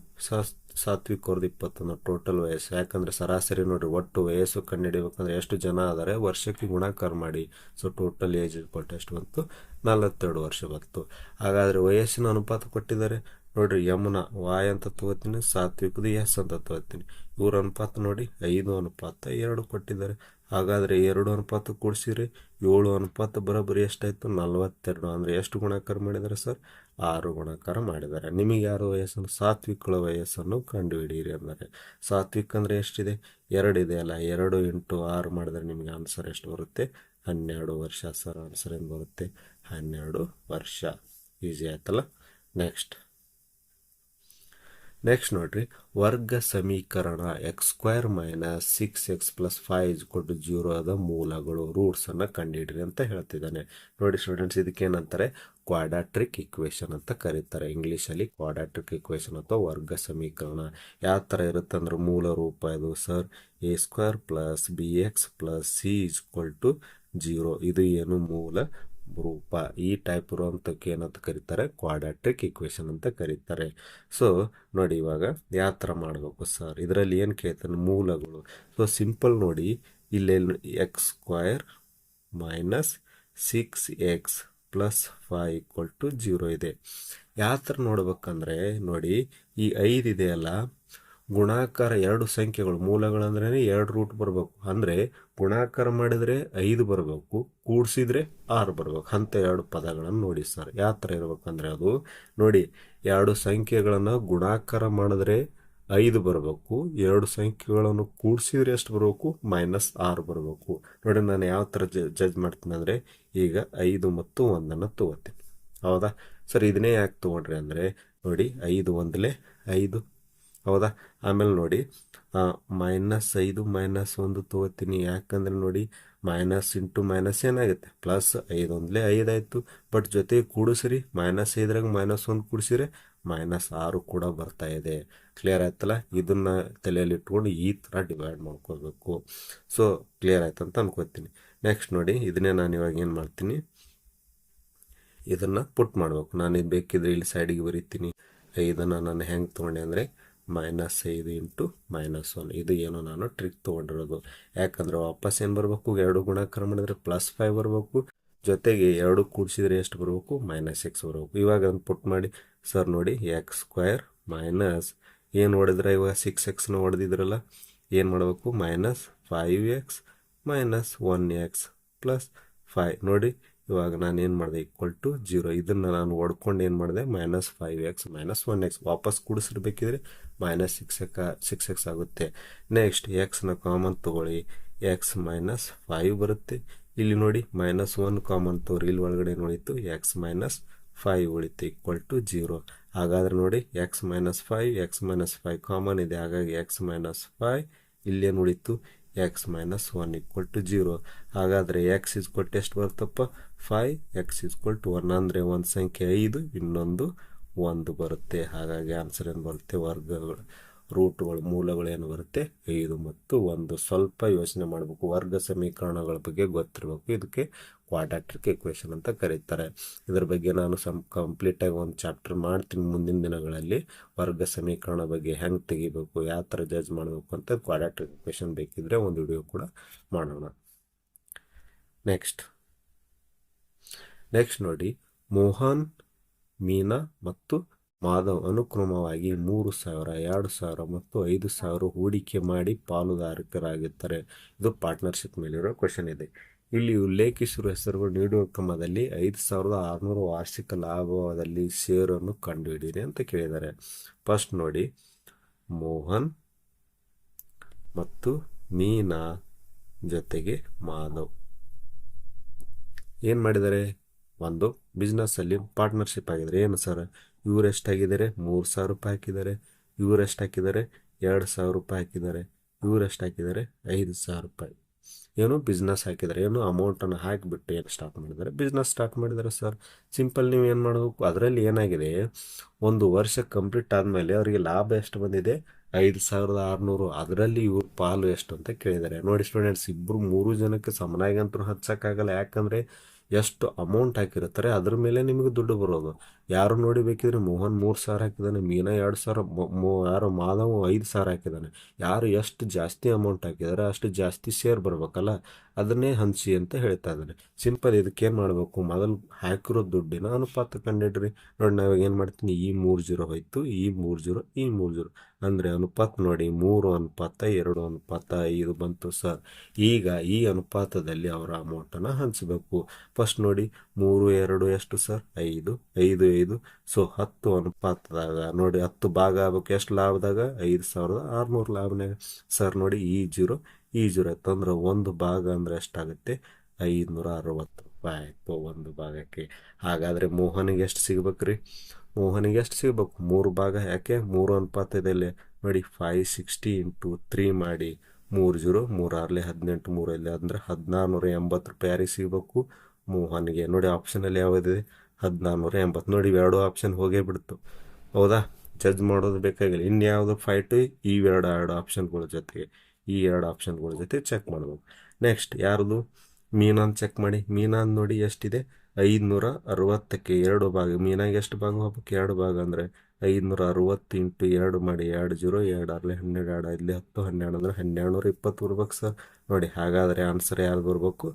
ಸಾತ್ವಿಕ್ ಅವ್ರದ್ದು ಇಪ್ಪತ್ತೊಂದು ಟೋಟಲ್ ವಯಸ್ಸು. ಯಾಕಂದರೆ ಸರಾಸರಿ ನೋಡಿರಿ ಒಟ್ಟು ವಯಸ್ಸು ಕಂಡುಹಿಡಿಬೇಕಂದ್ರೆ ಎಷ್ಟು ಜನ ಆದರೆ ವರ್ಷಕ್ಕೆ ಗುಣಾಕಾರ ಮಾಡಿ. ಸೊ ಟೋಟಲ್ ಏಜ್ ಕೊಟ್ಟು ಎಷ್ಟು ಬಂತು? ನಲವತ್ತೆರಡು ವರ್ಷ ಬಂತು. ಹಾಗಾದರೆ ವಯಸ್ಸಿನ ಅನುಪಾತ ಕೊಟ್ಟಿದ್ದಾರೆ. ನೋಡಿರಿ, ಯಮುನಾ, ವಾಯ್ ಅಂತ ತಗೋತೀನಿ ಸಾತ್ವಿಕದು ಎಸ್ ಅಂತ ತಗೋತೀನಿ. ಇವ್ರ ಅನುಪಾತ ನೋಡಿ, ಐದು ಅನುಪಾತ ಎರಡು ಕೊಟ್ಟಿದ್ದಾರೆ. ಹಾಗಾದರೆ ಎರಡು ಅನುಪಾತ ಕೂಡಿಸಿರಿ. ಏಳು ಅನುಪಾತ ಬರೋಬ್ಬರಿ ಎಷ್ಟಾಯಿತು? ನಲವತ್ತೆರಡು. ಅಂದರೆ ಎಷ್ಟು ಗುಣಾಕಾರ ಮಾಡಿದ್ದಾರೆ ಸರ್? ಆರು ಗುಣಾಕಾರ ಮಾಡಿದ್ದಾರೆ ನಿಮಗೆ ಯಾರು ವಯಸ್ಸನ್ನು? ಸಾತ್ವಿಕಳ ವಯಸ್ಸನ್ನು ಕಂಡುಹಿಡಿಯಿರಿ ಅಂದರೆ. ಸಾತ್ವಿಕ ಅಂದರೆ ಎಷ್ಟಿದೆ? ಎರಡು ಇದೆ ಅಲ್ಲ. ಎರಡು ಇಂಟು ಆರು ಮಾಡಿದ್ರೆ ನಿಮಗೆ ಆನ್ಸರ್ ಎಷ್ಟು ಬರುತ್ತೆ? ಹನ್ನೆರಡು ವರ್ಷ ಸರ್. ಆನ್ಸರ್ ಏನು ಬರುತ್ತೆ? ಹನ್ನೆರಡು ವರ್ಷ. ಈಸಿ ಆಯ್ತಲ್ಲ? ನೆಕ್ಸ್ಟ್. ನೆಕ್ಸ್ಟ್ ನೋಡ್ರಿ. ವರ್ಗ ಸಮೀಕರಣ X square minus six X plus five is equal to zero ಆದ ಮೂಲಗಳು ರೂಟ್ಸನ್ನು ಕಂಡುಹಿಡ್ರಿ ಅಂತ ಹೇಳ್ತಿದ್ದಾನೆ. ನೋಡಿ ಸ್ಟೂಡೆಂಟ್ಸ್ ಇದಕ್ಕೇನಂತಾರೆ? ಕ್ವಾಡಾಟ್ರಿಕ್ ಇಕ್ವೇಶನ್ ಅಂತ ಕರೀತಾರೆ. ಇಂಗ್ಲೀಷಲ್ಲಿ ಕ್ವಾಡಾಟ್ರಿಕ್ ಇಕ್ವೇಷನ್ ಅಥವಾ ವರ್ಗ ಸಮೀಕರಣ. ಯಾವ ಥರ ಇರುತ್ತೆ ಅಂದ್ರೆ ಮೂಲ ರೂಪ ಇದು? Sir A square plus B X plus C is equal to zero ಇದು ಏನು ಮೂಲ ರೂಪ, ಈ ಟೈಪ್ ಇರುವಂಥಕ್ಕೆ ಏನಂತ ಕರೀತಾರೆ? ಕ್ವಾಡಾಟ್ರಿಕ್ ಇಕ್ವೇಷನ್ ಅಂತ ಕರೀತಾರೆ. ಸೊ ನೋಡಿ ಇವಾಗ ಯಾವ ಥರ ಮಾಡಬೇಕು ಸರ್ ಇದರಲ್ಲಿ ಏನು ಕೇಳ್ತಾನೆ? ಮೂಲಗಳು. ಸೊ ಸಿಂಪಲ್ ನೋಡಿ. ಇಲ್ಲಿ X square minus six X plus five equal to zero ಇದೆ. ಯಾವ ಥರ ನೋಡ್ಬೇಕಂದ್ರೆ, ನೋಡಿ, ಈ ಐದು ಇದೆಯಲ್ಲ ಗುಣಾಕಾರ ಎರಡು ಸಂಖ್ಯೆಗಳು ಮೂಲಗಳಂದ್ರೆ ಎರಡು ರೂಟ್ ಬರಬೇಕು. ಅಂದರೆ ಗುಣಾಕಾರ ಮಾಡಿದರೆ ಐದು ಬರಬೇಕು, ಕೂಡಿಸಿದ್ರೆ ಆರು ಬರಬೇಕು. ಅಂತ ಎರಡು ಪದಗಳನ್ನು ನೋಡಿ ಸರ್ ಯಾವ ಥರ ಇರಬೇಕಂದ್ರೆ ಅದು, ನೋಡಿ, ಎರಡು ಸಂಖ್ಯೆಗಳನ್ನು ಗುಣಾಕಾರ ಮಾಡಿದ್ರೆ ಐದು ಬರಬೇಕು, ಎರಡು ಸಂಖ್ಯೆಗಳನ್ನು ಕೂಡಿಸಿದ್ರೆ ಎಷ್ಟು ಬರಬೇಕು ಮೈನಸ್ ಆರು ಬರಬೇಕು. ನೋಡಿ, ನಾನು ಯಾವ ಥರ ಜಡ್ಜ್ ಮಾಡ್ತೀನಿ ಅಂದರೆ, ಈಗ ಐದು ಮತ್ತು ಒಂದನ್ನು ತಗೋತೀನಿ. ಹೌದಾ? ಸರ್, ಇದನ್ನೇ ಯಾಕೆ ತೊಗೊಂಡ್ರಿ ಅಂದರೆ, ನೋಡಿ, ಐದು ಒಂದಲೇ ಐದು. ಹೌದಾ? ಆಮೇಲೆ ನೋಡಿ ಮೈನಸ್ ಐದು, ಮೈನಸ್ ಒಂದು ತೊಗೋತೀನಿ. ಯಾಕಂದ್ರೆ ನೋಡಿ, ಮೈನಸ್ ಇಂಟು ಮೈನಸ್ ಏನಾಗುತ್ತೆ? ಪ್ಲಸ್ ಐದು ಒಂದ್ಲೇ ಐದು ಆಯಿತು. ಬಟ್ ಜೊತೆಗೆ ಕೂಡಿಸ್ರಿ, ಮೈನಸ್ ಐದ್ರಾಗ ಮೈನಸ್ ಒಂದು ಕೂಡಿಸಿದ್ರೆ ಮೈನಸ್ ಆರು ಕೂಡ ಬರ್ತಾ ಇದೆ. ಕ್ಲಿಯರ್ ಆಯ್ತಲ್ಲ? ಇದನ್ನ ತಲೆಯಲ್ಲಿ ಇಟ್ಕೊಂಡು ಈ ಥರ ಡಿವೈಡ್ ಮಾಡ್ಕೋಬೇಕು ಸೊ ಕ್ಲಿಯರ್ ಆಯ್ತು ಅಂತ ಅನ್ಕೋತೀನಿ. ನೆಕ್ಸ್ಟ್ ನೋಡಿ, ಇದನ್ನೇ ನಾನು ಇವಾಗ ಏನು ಮಾಡ್ತೀನಿ? ಇದನ್ನು ಪುಟ್ ಮಾಡಬೇಕು. ನಾನು ಇದು ಬೇಕಿದ್ರೆ ಇಲ್ಲಿ ಸೈಡಿಗೆ ಬರೀತೀನಿ. ಇದನ್ನು ನಾನು ಹೆಂಗೆ ತೊಗೊಂಡೆ ಅಂದರೆ ಮೈನಸ್ ಐದು ಇಂಟು ಮೈನಸ್ ಒನ್ ಇದು ಏನೋ ನಾನು ಟ್ರಿಕ್ ತೊಗೊಂಡಿರೋದು. ಯಾಕಂದರೆ ವಾಪಸ್ ಏನು ಬರಬೇಕು? ಎರಡು ಗುಣಾಕಾರ ಮಾಡಿದ್ರೆ ಪ್ಲಸ್ ಫೈವ್ ಬರಬೇಕು. ಜೊತೆಗೆ ಎರಡು ಕೂಡಿಸಿದ್ರೆ ಎಷ್ಟು ಬರಬೇಕು? ಮೈನಸ್ ಎಕ್ಸ್ ಬರಬೇಕು. ಇವಾಗ ಅದನ್ನು ಪುಟ್ ಮಾಡಿ ಸರ್ ನೋಡಿ ಎಕ್ಸ್ ಸ್ಕ್ವೇರ್ ಮೈನಸ್ ಏನು ಹೊಡೆದ್ರೆ ಇವಾಗ ಸಿಕ್ಸ್ ಎಕ್ಸ್ನ ಹೊಡೆದಿದ್ರಲ್ಲ, ಏನು ಮಾಡಬೇಕು? Minus five X minus one X plus five ನೋಡಿ, ಇವಾಗ ನಾನು ಏನು ಮಾಡಿದೆ? ಈಕ್ವಲ್ ಟು ಜೀರೋ ಇದನ್ನು ನಾನು ಹೊಡ್ಕೊಂಡು ಏನು ಮಾಡಿದೆ? Minus five X minus one X ವಾಪಸ್ ಕೂಡಿಸಿರ್ಬೇಕಿದ್ರೆ minus six X six X ಆಗುತ್ತೆ. ನೆಕ್ಸ್ಟ್ ಎಕ್ಸ್ನ ಕಾಮನ್ ತೊಗೊಳ್ಳಿ. ಎಕ್ಸ್ ಮೈನಸ್ ಫೈವ್ ಬರುತ್ತೆ. ಇಲ್ಲಿ ನೋಡಿ ಮೈನಸ್ ಒನ್ ಕಾಮನ್ ತೋರಿ. ಇಲ್ಲಿ ಒಳಗಡೆ ನೋಡಿತ್ತು ಎಕ್ಸ್ ಮೈನಸ್ ಫೈವ್ ಉಳಿತು ಈಕ್ವಲ್ ಟು ಜೀರೋ ಹಾಗಾದ್ರೆ ನೋಡಿ X minus five X minus five common ಇದೆ. ಹಾಗಾಗಿ ಎಕ್ಸ್ ಮೈನಸ್ ಫೈವ್ ಇಲ್ಲೇನು ಉಳಿತು? X minus one equal to zero ಹಾಗಾದರೆ ಎಕ್ಸ್ ಇಸ್ಕೊಟ್ಟು ಎಷ್ಟು ಬರುತ್ತಪ್ಪ? Five X is equal to one ಅಂದರೆ ಒಂದು ಸಂಖ್ಯೆ ಐದು, ಇನ್ನೊಂದು ಒಂದು ಬರುತ್ತೆ. ಹಾಗಾಗಿ ಆನ್ಸರ್ ಏನು ಬರುತ್ತೆ? ವರ್ಗಗಳು, ರೂಟ್ಗಳು, ಮೂಲಗಳು ಏನು ಬರುತ್ತೆ? ಐದು ಮತ್ತು ಒಂದು. ಸ್ವಲ್ಪ ಯೋಚನೆ ಮಾಡಬೇಕು. ವರ್ಗ ಸಮೀಕರಣಗಳ ಬಗ್ಗೆ ಗೊತ್ತಿರಬೇಕು. ಇದಕ್ಕೆ ಕ್ವಾಡಾಟ್ರಿಕ್ ಇಕ್ವೇಷನ್ ಅಂತ ಕರೀತಾರೆ. ಇದ್ರ ಬಗ್ಗೆ ನಾನು ಸಂ ಕಂಪ್ಲೀಟಾಗಿ ಒಂದು ಚಾಪ್ಟರ್ ಮಾಡ್ತೀನಿ ಮುಂದಿನ ದಿನಗಳಲ್ಲಿ. ವರ್ಗ ಸಮೀಕರಣ ಬಗ್ಗೆ ಹೆಂಗೆ ತೆಗಿಬೇಕು? ಯಾವ ಥರ ಜಜ್ ಮಾಡಬೇಕು ಅಂತ ಕ್ವಾಡಾಟ್ರಿಕ್ ಇಕ್ವೇಷನ್ ಬೇಕಿದ್ರೆ ಒಂದು ವಿಡಿಯೋ ಕೂಡ ಮಾಡೋಣ. ನೆಕ್ಸ್ಟ್ ನೆಕ್ಸ್ಟ್ ನೋಡಿ. ಮೋಹನ್ ಮೀನಾ ಮತ್ತು ಮಾಧವ್ ಅನುಕ್ರಮವಾಗಿ ಮೂರು ಸಾವಿರ, ಎರಡು ಸಾವಿರ ಮತ್ತು ಐದು ಸಾವಿರ ಹೂಡಿಕೆ ಮಾಡಿ ಪಾಲುದಾರಿಕರಾಗಿರ್ತಾರೆ ಇದು ಪಾರ್ಟ್ನರ್ಶಿಪ್ ಮೇಲಿರೋ ಕ್ವಶನ್ ಇದೆ. ಇಲ್ಲಿ ಉಲ್ಲೇಖಿಸಿರುವ ಹೆಸರುಗಳು ನೀಡುವ ಕ್ರಮದಲ್ಲಿ ಐದು ಸಾವಿರದ ಆರುನೂರು ವಾರ್ಷಿಕ ಲಾಭದಲ್ಲಿ ಷೇರನ್ನು ಕಂಡುಹಿಡಿಯಿರಿ ಅಂತ ಕೇಳಿದ್ದಾರೆ. ಫಸ್ಟ್ ನೋಡಿ, ಮೋಹನ್ ಮತ್ತು ಮೀನಾ ಜೊತೆಗೆ ಮಾಧವ್. ಏನು ಮಾಡಿದ್ದಾರೆ? ಒಂದು ಬಿಸ್ನೆಸ್ಸಲ್ಲಿ ಪಾರ್ಟ್ನರ್ಶಿಪ್ ಆಗಿದ್ದಾರೆ ಏನು ಸರ್ ಇವ್ರು ಎಷ್ಟಾಗಿದ್ದಾರೆ ಮೂರು ಸಾವಿರ ರೂಪಾಯಿ ಹಾಕಿದ್ದಾರೆ. ಇವ್ರು ಎಷ್ಟು ಹಾಕಿದ್ದಾರೆ? ಎರಡು ಸಾವಿರ ರೂಪಾಯಿ ಹಾಕಿದ್ದಾರೆ. ಇವ್ರು ಎಷ್ಟು ಹಾಕಿದ್ದಾರೆ? ಐದು ಸಾವಿರ ರೂಪಾಯಿ. ಏನು ಬಿಸ್ನೆಸ್ ಹಾಕಿದ್ದಾರೆ? ಏನು ಅಮೌಂಟನ್ನು ಹಾಕಿಬಿಟ್ಟು ಏನು ಸ್ಟಾರ್ಟ್ ಮಾಡಿದ್ದಾರೆ? ಬಿಸ್ನೆಸ್ ಸ್ಟಾರ್ಟ್ ಮಾಡಿದ್ದಾರೆ ಸರ್ ಸಿಂಪಲ್ ನೀವು ಏನು ಮಾಡಬೇಕು? ಅದರಲ್ಲಿ ಏನಾಗಿದೆ? ಒಂದು ವರ್ಷ ಕಂಪ್ಲೀಟ್ ಆದಮೇಲೆ ಅವರಿಗೆ ಲಾಭ ಎಷ್ಟು ಬಂದಿದೆ? ಐದು ಸಾವಿರದ ಆರುನೂರು. ಅದರಲ್ಲಿ ಇವ್ರ ಪಾಲು ಎಷ್ಟು ಅಂತ ಕೇಳಿದ್ದಾರೆ. ನೋಡಿ ಸ್ಟೂಡೆಂಟ್ಸ್ ಇಬ್ಬರು ಮೂರು ಜನಕ್ಕೆ ಸಮನಾಗಿ ಅಂತೂ ಹಚ್ಚೋಕ್ಕಾಗಲ್ಲ ಯಾಕಂದರೆ ಎಷ್ಟು ಅಮೌಂಟ್ ಹಾಕಿರ್ತಾರೆ ಅದ್ರ ಮೇಲೆ ನಿಮಗೆ ದುಡ್ಡು ಬರೋದು. ಯಾರು ನೋಡಿ ಬೇಕಿದ್ರೆ ಮೋಹನ್ ಮೂರು ಸಾವಿರ ಹಾಕಿದ್ದಾನೆ, ಮೀನಾ ಎರಡು ಸಾವಿರ ಮೋ ಯಾರು ಮಾಧವ್ ಐದು ಸಾವಿರ ಹಾಕಿದ್ದಾನೆ. ಯಾರು ಎಷ್ಟು ಜಾಸ್ತಿ ಅಮೌಂಟ್ ಹಾಕಿದಾರೆ ಅಷ್ಟು ಜಾಸ್ತಿ ಶೇರ್ ಬರ್ಬೇಕಲ್ಲ, ಅದನ್ನೇ ಹಂಚಿ ಅಂತ ಹೇಳ್ತಾ ಇದ್ದಾನೆ ಸಿಂಪಲ್ ಇದಕ್ಕೆ ಏನು ಮಾಡಬೇಕು? ಮೊದಲು ಹಾಕಿರೋ ದುಡ್ಡಿನ ಅನುಪಾತ ಕಂಡಿಡ್ರಿ. ನೋಡಿ ನಾವಾಗ ಏನು ಮಾಡ್ತೀನಿ? ಈ ಮೂರು ಜೀರೋ ಹೋಯ್ತು, ಈ ಮೂರು ಜೀರೋ, ಈ ಮೂರು ಜೀರೋ. ಅಂದರೆ ಅನುಪಾತ ನೋಡಿ, ಮೂರು ಅನುಪಾತ, ಎರಡು ಅನುಪಾತ, ಐದು ಬಂತು ಸರ್. ಈಗ ಈ ಅನುಪಾತದಲ್ಲಿ ಅವರ ಅಮೌಂಟನ್ನು ಹಂಚಬೇಕು. ಫಸ್ಟ್ ನೋಡಿ, ಮೂರು, ಎರಡು, ಎಷ್ಟು ಸರ್? ಐದು ಐದು ಐದು. ಸೊ ಹತ್ತು ಅನುಪಾತದಾಗ ನೋಡಿ, ಹತ್ತು ಭಾಗ ಆಗ್ಬೇಕು. ಎಷ್ಟು ಲಾಭದಾಗ? ಐದು ಸಾವಿರದ ಆರುನೂರು ಲಾಭನಾಗ ಸರ್ ನೋಡಿ, ಈ ಜೀರೋ ಈ ಜೀರೋ ಆಯ್ತು. ಅಂದ್ರೆ ಒಂದು ಭಾಗ ಅಂದ್ರೆ ಎಷ್ಟಾಗುತ್ತೆ? ಐದುನೂರ ಅರವತ್ತು ರೂಪಾಯಿ ಆಯ್ತು ಒಂದು ಭಾಗಕ್ಕೆ. ಹಾಗಾದರೆ ಮೋಹನಿಗೆ ಎಷ್ಟು ಸಿಗ್ಬೇಕ್ರಿ? ಮೋಹನಿಗೆ ಎಷ್ಟು ಸಿಗ್ಬೇಕು? ಮೂರು ಭಾಗ. ಯಾಕೆ? ಮೂರು ಅನುಪಾತ ಅನುಪಾತದಲ್ಲಿ ನೋಡಿ ಫೈವ್ ಸಿಕ್ಸ್ಟಿ ಇಂಟು ತ್ರೀ ಮಾಡಿ ಮೂರು ಜೀರೋ, ಮೂರು ಆರ್ಲಿ ಹದಿನೆಂಟು ಮೂರಲ್ಲಿ ಅಂದರೆ ಹದಿನಾರುನೂರ ಎಂಬತ್ತು ರೂಪಾಯಿ ಯಾರಿಗೆ ಸಿಗಬೇಕು? ಮೋಹನ್ಗೆ. ನೋಡಿ ಆಪ್ಷನಲ್ಲಿ ಯಾವುದಿದೆ ಹದಿನಾರುನೂರ ಎಂಬತ್ತು. ನೋಡಿ, ಇವೆರಡು ಆಪ್ಷನ್ ಹೋಗೇ ಬಿಡ್ತು. ಹೌದಾ? ಜಡ್ಜ್ ಮಾಡೋದು ಬೇಕಾಗಿಲ್ಲ. ಇನ್ಯಾವುದು ಫೈಟು ಈ ಎರಡು ಆಪ್ಷನ್ಗಳ ಜೊತೆಗೆ, ಈ ಎರಡು ಆಪ್ಷನ್ಗಳ ಜೊತೆ ಚೆಕ್ ಮಾಡಬೇಕು. ನೆಕ್ಸ್ಟ್ ಯಾರ್ದು? ಮೀನಾನ್ ಚೆಕ್ ಮಾಡಿ. ಮೀನಾನ್ ನೋಡಿ ಎಷ್ಟಿದೆ? ಐದುನೂರ ಅರವತ್ತಕ್ಕೆ ಎರಡು ಭಾಗ. ಮೀನಾಗೆ ಎಷ್ಟು ಭಾಗ ಹೋಗ್ಬೇಕು? ಎರಡು ಭಾಗ ಅಂದರೆ ಐದುನೂರ ಅರವತ್ತು ಇಂಟು ಎರಡು ಮಾಡಿ ಎರಡು ಜೀರೋ, ಎರಡು ಅರ್ಲಿ ಹನ್ನೆರಡು, ಎರಡು ಇಲ್ಲಿ ಹತ್ತು, ಹನ್ನೆರಡು ಅಂದರೆ ಹನ್ನೆರಡು ನೂರ ಇಪ್ಪತ್ತು ಬರ್ಬೇಕು ಸರ್ ನೋಡಿ, ಹಾಗಾದರೆ ಆನ್ಸರ್ ಯಾರು ಬರಬೇಕು?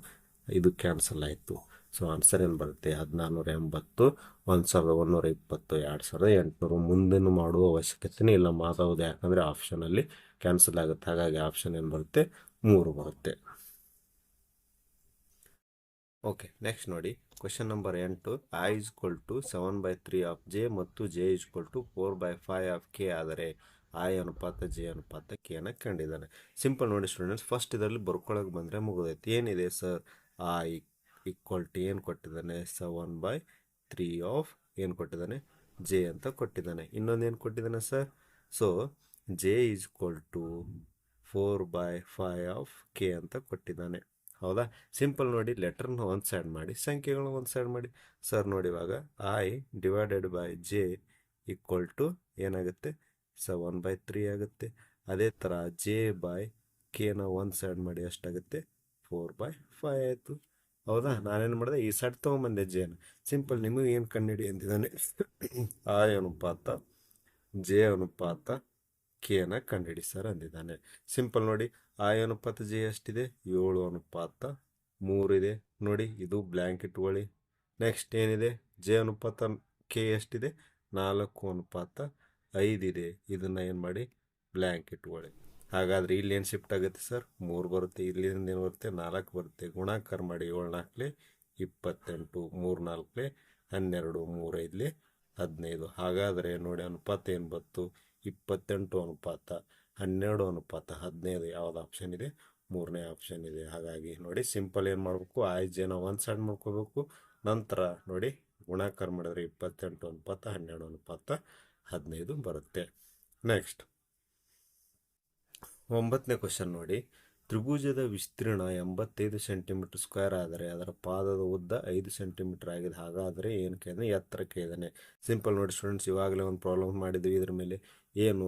ಇದು ಕ್ಯಾನ್ಸಲ್ ಆಯಿತು. ಸೊ ಆನ್ಸರ್ ಏನು ಬರುತ್ತೆ? ಹದಿನಾರುನೂರ ಎಂಬತ್ತು ಒಂದು ಸಾವಿರದ ಒಂದೂರ ಇಪ್ಪತ್ತು ಎರಡು ಸಾವಿರದ ಎಂಟುನೂರು ಮುಂದೇನು ಮಾಡುವ ಅವಶ್ಯಕತೆನೇ ಇಲ್ಲ. ಮಾತಾಡೋದು ಯಾಕಂದರೆ ಆಪ್ಷನಲ್ಲಿ ಕ್ಯಾನ್ಸಲ್ ಆಗುತ್ತೆ. ಹಾಗಾಗಿ ಆಪ್ಷನ್ ಏನು ಬರುತ್ತೆ? ಮೂರು ಬರುತ್ತೆ. ಓಕೆ ನೆಕ್ಸ್ಟ್ ನೋಡಿ. ಕ್ವಶನ್ ನಂಬರ್ ಎಂಟು. I is equal to seven by three of J ಮತ್ತು J is equal to four by five of K ಆದರೆ ಐ ಅನುಪಾತ ಜೆ ಅನುಪಾತ ಕೆ ಅನ್ನ ಕಂಡಿದ್ದಾನೆ. ಸಿಂಪಲ್ ನೋಡಿ ಸ್ಟೂಡೆಂಟ್ಸ್ ಫಸ್ಟ್ ಇದರಲ್ಲಿ ಬರ್ಕೊಳಕ್ಕೆ ಬಂದರೆ ಮುಗಿದೈತಿ. ಏನಿದೆ ಸರ್ ಐ ಈಕ್ವಲ್ ಟು ಏನು ಕೊಟ್ಟಿದ್ದಾನೆ? ಸೆವೆನ್ ಬೈ ತ್ರೀ ಆಫ್ ಏನು ಕೊಟ್ಟಿದ್ದಾನೆ? ಜೆ ಅಂತ ಕೊಟ್ಟಿದ್ದಾನೆ. ಇನ್ನೊಂದು ಏನು ಕೊಟ್ಟಿದ್ದಾನೆ sir so J is equal to four by five of K ಅಂತ ಕೊಟ್ಟಿದ್ದಾನೆ. ಹೌದಾ? ಸಿಂಪಲ್ ನೋಡಿ ಲೆಟರ್ನ ಒಂದು ಸೈಡ್ ಮಾಡಿ, ಸಂಖ್ಯೆಗಳನ್ನ ಒಂದು ಸೈಡ್ ಮಾಡಿ. ಸರ್ ನೋಡಿ ಇವಾಗ I divided by J equal to ಏನಾಗುತ್ತೆ? ಸೆವೆನ್ ಬೈ ತ್ರೀ ಆಗುತ್ತೆ. ಅದೇ ಥರ ಜೆ ಬೈ ಕೆನ ಒಂದು ಸೈಡ್ ಮಾಡಿ ಎಷ್ಟಾಗುತ್ತೆ? ಫೋರ್ ಬೈ ಫೈವ್ ಆಯಿತು. ಹೌದಾ? ನಾನೇನು ಮಾಡಿದೆ? ಈ ಸೆಟ್ ತೊಗೊಂಬಂದೆ ಜೇನ. ಸಿಂಪಲ್ ನಿಮಗೆ ಏನು ಕಂಡಿಡಿ ಅಂತಿದ್ದಾನೆ [coughs] ಆ ಅನುಪಾತ, ಜೆ ಅನುಪಾತ ಕೆನ ಕಂಡುಹಿಡಿ ಸರ್ ಅಂದಿದ್ದಾನೆ. ಸಿಂಪಲ್ ನೋಡಿ, ಆ ಅನುಪಾತ ಜೆ ಎಷ್ಟಿದೆ? ಏಳು ಅನುಪಾತ ಮೂರಿದೆ ನೋಡಿ, ಇದು ಬ್ಲ್ಯಾಂಕ್ ಇಟ್ಕೊಳ್ಳಿ ನೆಕ್ಸ್ಟ್ ಏನಿದೆ? ಜೆ ಅನುಪಾತ, ಕೆ ಎಷ್ಟಿದೆ? ನಾಲ್ಕು ಅನುಪಾತ ಐದಿದೆ ಇದನ್ನು ಏನು ಮಾಡಿ? ಬ್ಲ್ಯಾಂಕ್ ಇಟ್ಕೊಳ್ಳಿ ಹಾಗಾದರೆ ಏನು ಶಿಫ್ಟ್ ಆಗುತ್ತೆ ಸರ್ ಮೂರು ಬರುತ್ತೆ, ಇಲ್ಲಿಂದ ಏನು ಬರುತ್ತೆ? ನಾಲ್ಕು ಬರುತ್ತೆ. ಗುಣಾಕಾರ ಮಾಡಿ ಏಳು ನಾಲ್ಕಲೆ ಇಪ್ಪತ್ತೆಂಟು ಮೂರು ನಾಲ್ಕಲೆ ಹನ್ನೆರಡು ಮೂರೈದಲೆ ಹದಿನೈದು. ಹಾಗಾದರೆ ನೋಡಿ, ಅನುಪಾತ ಏನು ಬಂತು? ಇಪ್ಪತ್ತೆಂಟು ಅನುಪಾತ, ಹನ್ನೆರಡು ಅನುಪಾತ, ಹದಿನೈದು. ಯಾವ್ದು ಆಪ್ಷನ್ ಇದೆ? ಮೂರನೇ ಆಪ್ಷನ್ ಇದೆ. ಹಾಗಾಗಿ ನೋಡಿ ಸಿಂಪಲ್ ಏನು ಮಾಡಬೇಕು? ಐದು ಜನ ಒಂದು ಸೈಡ್ ಮಾಡ್ಕೋಬೇಕು. ನಂತರ ನೋಡಿ, ಗುಣಾಕಾರ ಮಾಡಿದ್ರೆ ಇಪ್ಪತ್ತೆಂಟು ಅನುಪಾತ, ಹನ್ನೆರಡು ಅನುಪಾತ, ಹದಿನೈದು ಬರುತ್ತೆ. ನೆಕ್ಸ್ಟ್ ಒಂಬತ್ತನೇ ಕ್ವಶನ್ ನೋಡಿ. ತ್ರಿಭುಜದ ವಿಸ್ತೀರ್ಣ ಎಂಬತ್ತೈದು ಸೆಂಟಿಮೀಟರ್ ಸ್ಕ್ವೇರ್ ಆದರೆ ಅದರ ಪಾದದ ಉದ್ದ ಐದು ಸೆಂಟಿಮೀಟರ್ ಆಗಿದೆ. ಹಾಗಾದರೆ ಏನು ಕೇಳಿದ್ರೆ ಎತ್ತರ ಕೇಳಿದಾನೆ ಸಿಂಪಲ್ ನೋಡಿ ಸ್ಟೂಡೆಂಟ್ಸ್ ಇವಾಗಲೇ ಒಂದು ಪ್ರಾಬ್ಲಮ್ ಮಾಡಿದ್ವಿ ಇದ್ರ ಮೇಲೆ ಏನು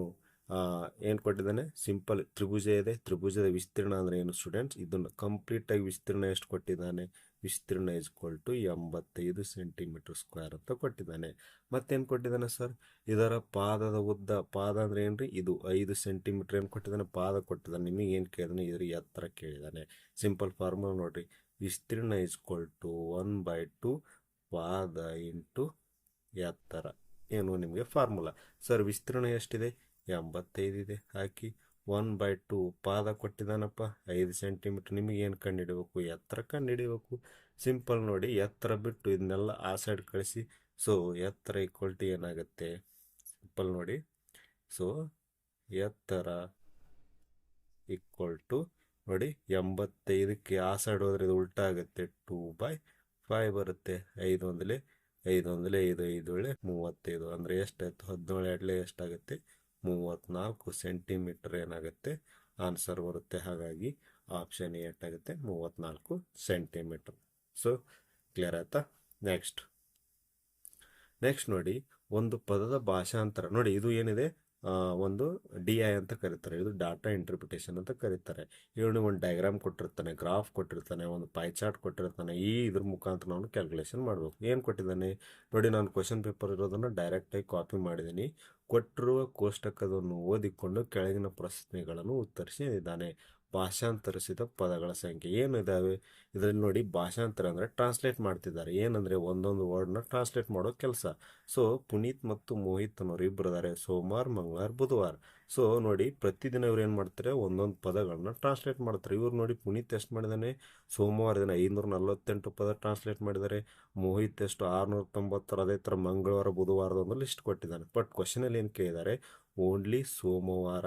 ಏನು ಕೊಟ್ಟಿದ್ದಾನೆ? ಸಿಂಪಲ್ ತ್ರಿಭುಜ ಇದೆ. ತ್ರಿಭುಜದ ವಿಸ್ತೀರ್ಣ ಅಂದರೆ ಏನು ಸ್ಟೂಡೆಂಟ್ಸ್ ಇದನ್ನು ಕಂಪ್ಲೀಟಾಗಿ ವಿಸ್ತೀರ್ಣ ಎಷ್ಟು ಕೊಟ್ಟಿದ್ದಾನೆ? ವಿಸ್ತೀರ್ಣ ಇಸ್ ಟು ಎಂಬತ್ತೈದು ಸೆಂಟಿಮೀಟರ್ ಸ್ಕ್ವೇರ್ ಅಂತ ಕೊಟ್ಟಿದ್ದಾನೆ. ಮತ್ತೇನು ಕೊಟ್ಟಿದ್ದಾನೆ ಸರ್ ಇದರ ಪಾದದ ಉದ್ದ, ಪಾದ ಅಂದ್ರೆ ಏನು ಇದು ಐದು ಸೆಂಟಿಮೀಟರ್ ಏನು ಕೊಟ್ಟಿದ್ದಾನೆ? ಪಾದ ಕೊಟ್ಟಿದ್ದಾನೆ. ನಿಮಗೆ ಏನು ಕೇಳಿದಾನೆ? ಇದ್ರ ಎತ್ತರ ಕೇಳಿದ್ದಾನೆ ಸಿಂಪಲ್ ಫಾರ್ಮುಲಾ ನೋಡ್ರಿ. ವಿಸ್ತೀರ್ಣ is to one by two ಪಾದ ಇಂಟು ಎತ್ತರ. ಏನು ನಿಮಗೆ ಫಾರ್ಮುಲಾ ಸರ್ ವಿಸ್ತೀರ್ಣ ಎಷ್ಟಿದೆ? ಎಂಬತ್ತೈದು ಇದೆ. ಹಾಕಿ. ಒನ್ ಬೈ ಟು ಪಾದ ಕೊಟ್ಟಿದ್ದಾನಪ್ಪ. ಐದು ಸೆಂಟಿಮೀಟ್ರ್ ನಿಮಗೆ ಏನು ಕಂಡು ಹಿಡಿಬೇಕು? ಎತ್ತರ ಕಂಡು ಹಿಡಿಬೇಕು. ಸಿಂಪಲ್ ನೋಡಿ, ಎತ್ತರ ಬಿಟ್ಟು ಇದನ್ನೆಲ್ಲ ಆ ಸೈಡ್ ಕಳಿಸಿ. ಸೊ ಎತ್ತರ ಈಕ್ವಲ್ಟಿ ಏನಾಗುತ್ತೆ? ಸಿಂಪಲ್ ನೋಡಿ. ಸೊ ಎತ್ತರ ಈಕ್ವಲ್ ಟು ನೋಡಿ, ಎಂಬತ್ತೈದಕ್ಕೆ ಆ ಸೈಡ್ ಹೋದ್ರೆ ಇದು ಉಲ್ಟಾ ಆಗುತ್ತೆ. ಟೂ ಬೈ ಫೈವ್ ಬರುತ್ತೆ. ಐದು ಒಂದಲೇ ಐದು ಒಂದಲೇ, ಐದು ಐದು ವೇಳೆ ಮೂವತ್ತೈದು. ಅಂದರೆ ಎಷ್ಟಾಯ್ತು? ಹದಿನೇಳು ಎರಡಲೇ ಎಷ್ಟಾಗುತ್ತೆ? ಮೂವತ್ತ್ನಾಲ್ಕು ಸೆಂಟಿಮೀಟರ್ ಏನಾಗುತ್ತೆ? ಆನ್ಸರ್ ಬರುತ್ತೆ. ಹಾಗಾಗಿ ಆಪ್ಷನ್ ಏಟಾಗುತ್ತೆ ಮೂವತ್ತ್ನಾಲ್ಕು ಸೆಂಟಿಮೀಟರ್. ಸೊ ಕ್ಲಿಯರ್ ಆಯ್ತಾ? ನೆಕ್ಸ್ಟ್ ನೆಕ್ಸ್ಟ್ ನೋಡಿ, ಒಂದು ಪದದ ಭಾಷಾಂತರ. ನೋಡಿ, ಇದು ಏನಿದೆ? ಒಂದು ಡಿ ಐ ಅಂತ ಕರೀತಾರೆ. ಇದು ಡಾಟಾ ಇಂಟರ್ಪ್ರಿಟೇಷನ್ ಅಂತ ಕರೀತಾರೆ. ಇವನು ಒಂದು ಡಯಾಗ್ರಾಮ್ ಕೊಟ್ಟಿರ್ತಾನೆ ಗ್ರಾಫ್ ಕೊಟ್ಟಿರ್ತಾನೆ, ಒಂದು ಪೈ ಚಾರ್ಟ್ ಕೊಟ್ಟಿರ್ತಾನೆ, ಈ ಇದ್ರ ಮುಖಾಂತರ ನಾನು ಕ್ಯಾಲ್ಕುಲೇಷನ್ ಮಾಡಬೇಕು. ಏನು ಕೊಟ್ಟಿದ್ದಾನೆ? ನೋಡಿ, ನಾನು ಕ್ವಶನ್ ಪೇಪರ್ ಇರೋದನ್ನು ಡೈರೆಕ್ಟಾಗಿ ಕಾಪಿ ಮಾಡಿದ್ದೀನಿ ಕೊಟ್ಟಿರುವ ಕೋಷ್ಟಕದನ್ನು ಓದಿಕೊಂಡು ಕೆಳಗಿನ ಪ್ರಶ್ನೆಗಳನ್ನು ಉತ್ತರಿಸಿದ್ದಾನೆ. ಭಾಷಾಂತರಿಸಿದ ಪದಗಳ ಸಂಖ್ಯೆ ಏನಿದಾವೆ? ಇದರಲ್ಲಿ ನೋಡಿ ಭಾಷಾಂತರ ಅಂದರೆ ಟ್ರಾನ್ಸ್ಲೇಟ್ ಮಾಡ್ತಿದ್ದಾರೆ. ಏನಂದರೆ ಒಂದೊಂದು ವರ್ಡ್ನ ಟ್ರಾನ್ಸ್ಲೇಟ್ ಮಾಡೋ ಕೆಲಸ. ಸೊ ಪುನೀತ್ ಮತ್ತು ಮೋಹಿತ್ ಅನ್ನೋರು ಇಬ್ಬರು ಸೋಮವಾರ, ಮಂಗಳವಾರ, ಬುಧವಾರ. ಸೊ ನೋಡಿ ಪ್ರತಿದಿನ ಇವ್ರು ಏನು ಮಾಡ್ತಾರೆ? ಒಂದೊಂದು ಪದಗಳನ್ನ ಟ್ರಾನ್ಸ್ಲೇಟ್ ಮಾಡ್ತಾರೆ. ಇವ್ರು ನೋಡಿ ಪುನೀತ್ ಎಷ್ಟು ಮಾಡಿದಾನೆ? ಸೋಮವಾರ ದಿನ ಐನೂರ ನಲವತ್ತೆಂಟು ಪದ ಟ್ರಾನ್ಸ್ಲೇಟ್ ಮಾಡಿದ್ದಾರೆ. ಮೋಹಿತ್ ಎಷ್ಟು ಆರುನೂರ ತೊಂಬತ್ತರ, ಅದೇ ಥರ ಮಂಗಳವಾರ, ಬುಧವಾರದ ಒಂದು ಲಿಸ್ಟ್ ಕೊಟ್ಟಿದ್ದಾನೆ ಬಟ್ ಕ್ವಶನಲ್ಲಿ ಏನು ಕೇಳಿದ್ದಾರೆ? ಓನ್ಲಿ ಸೋಮವಾರ.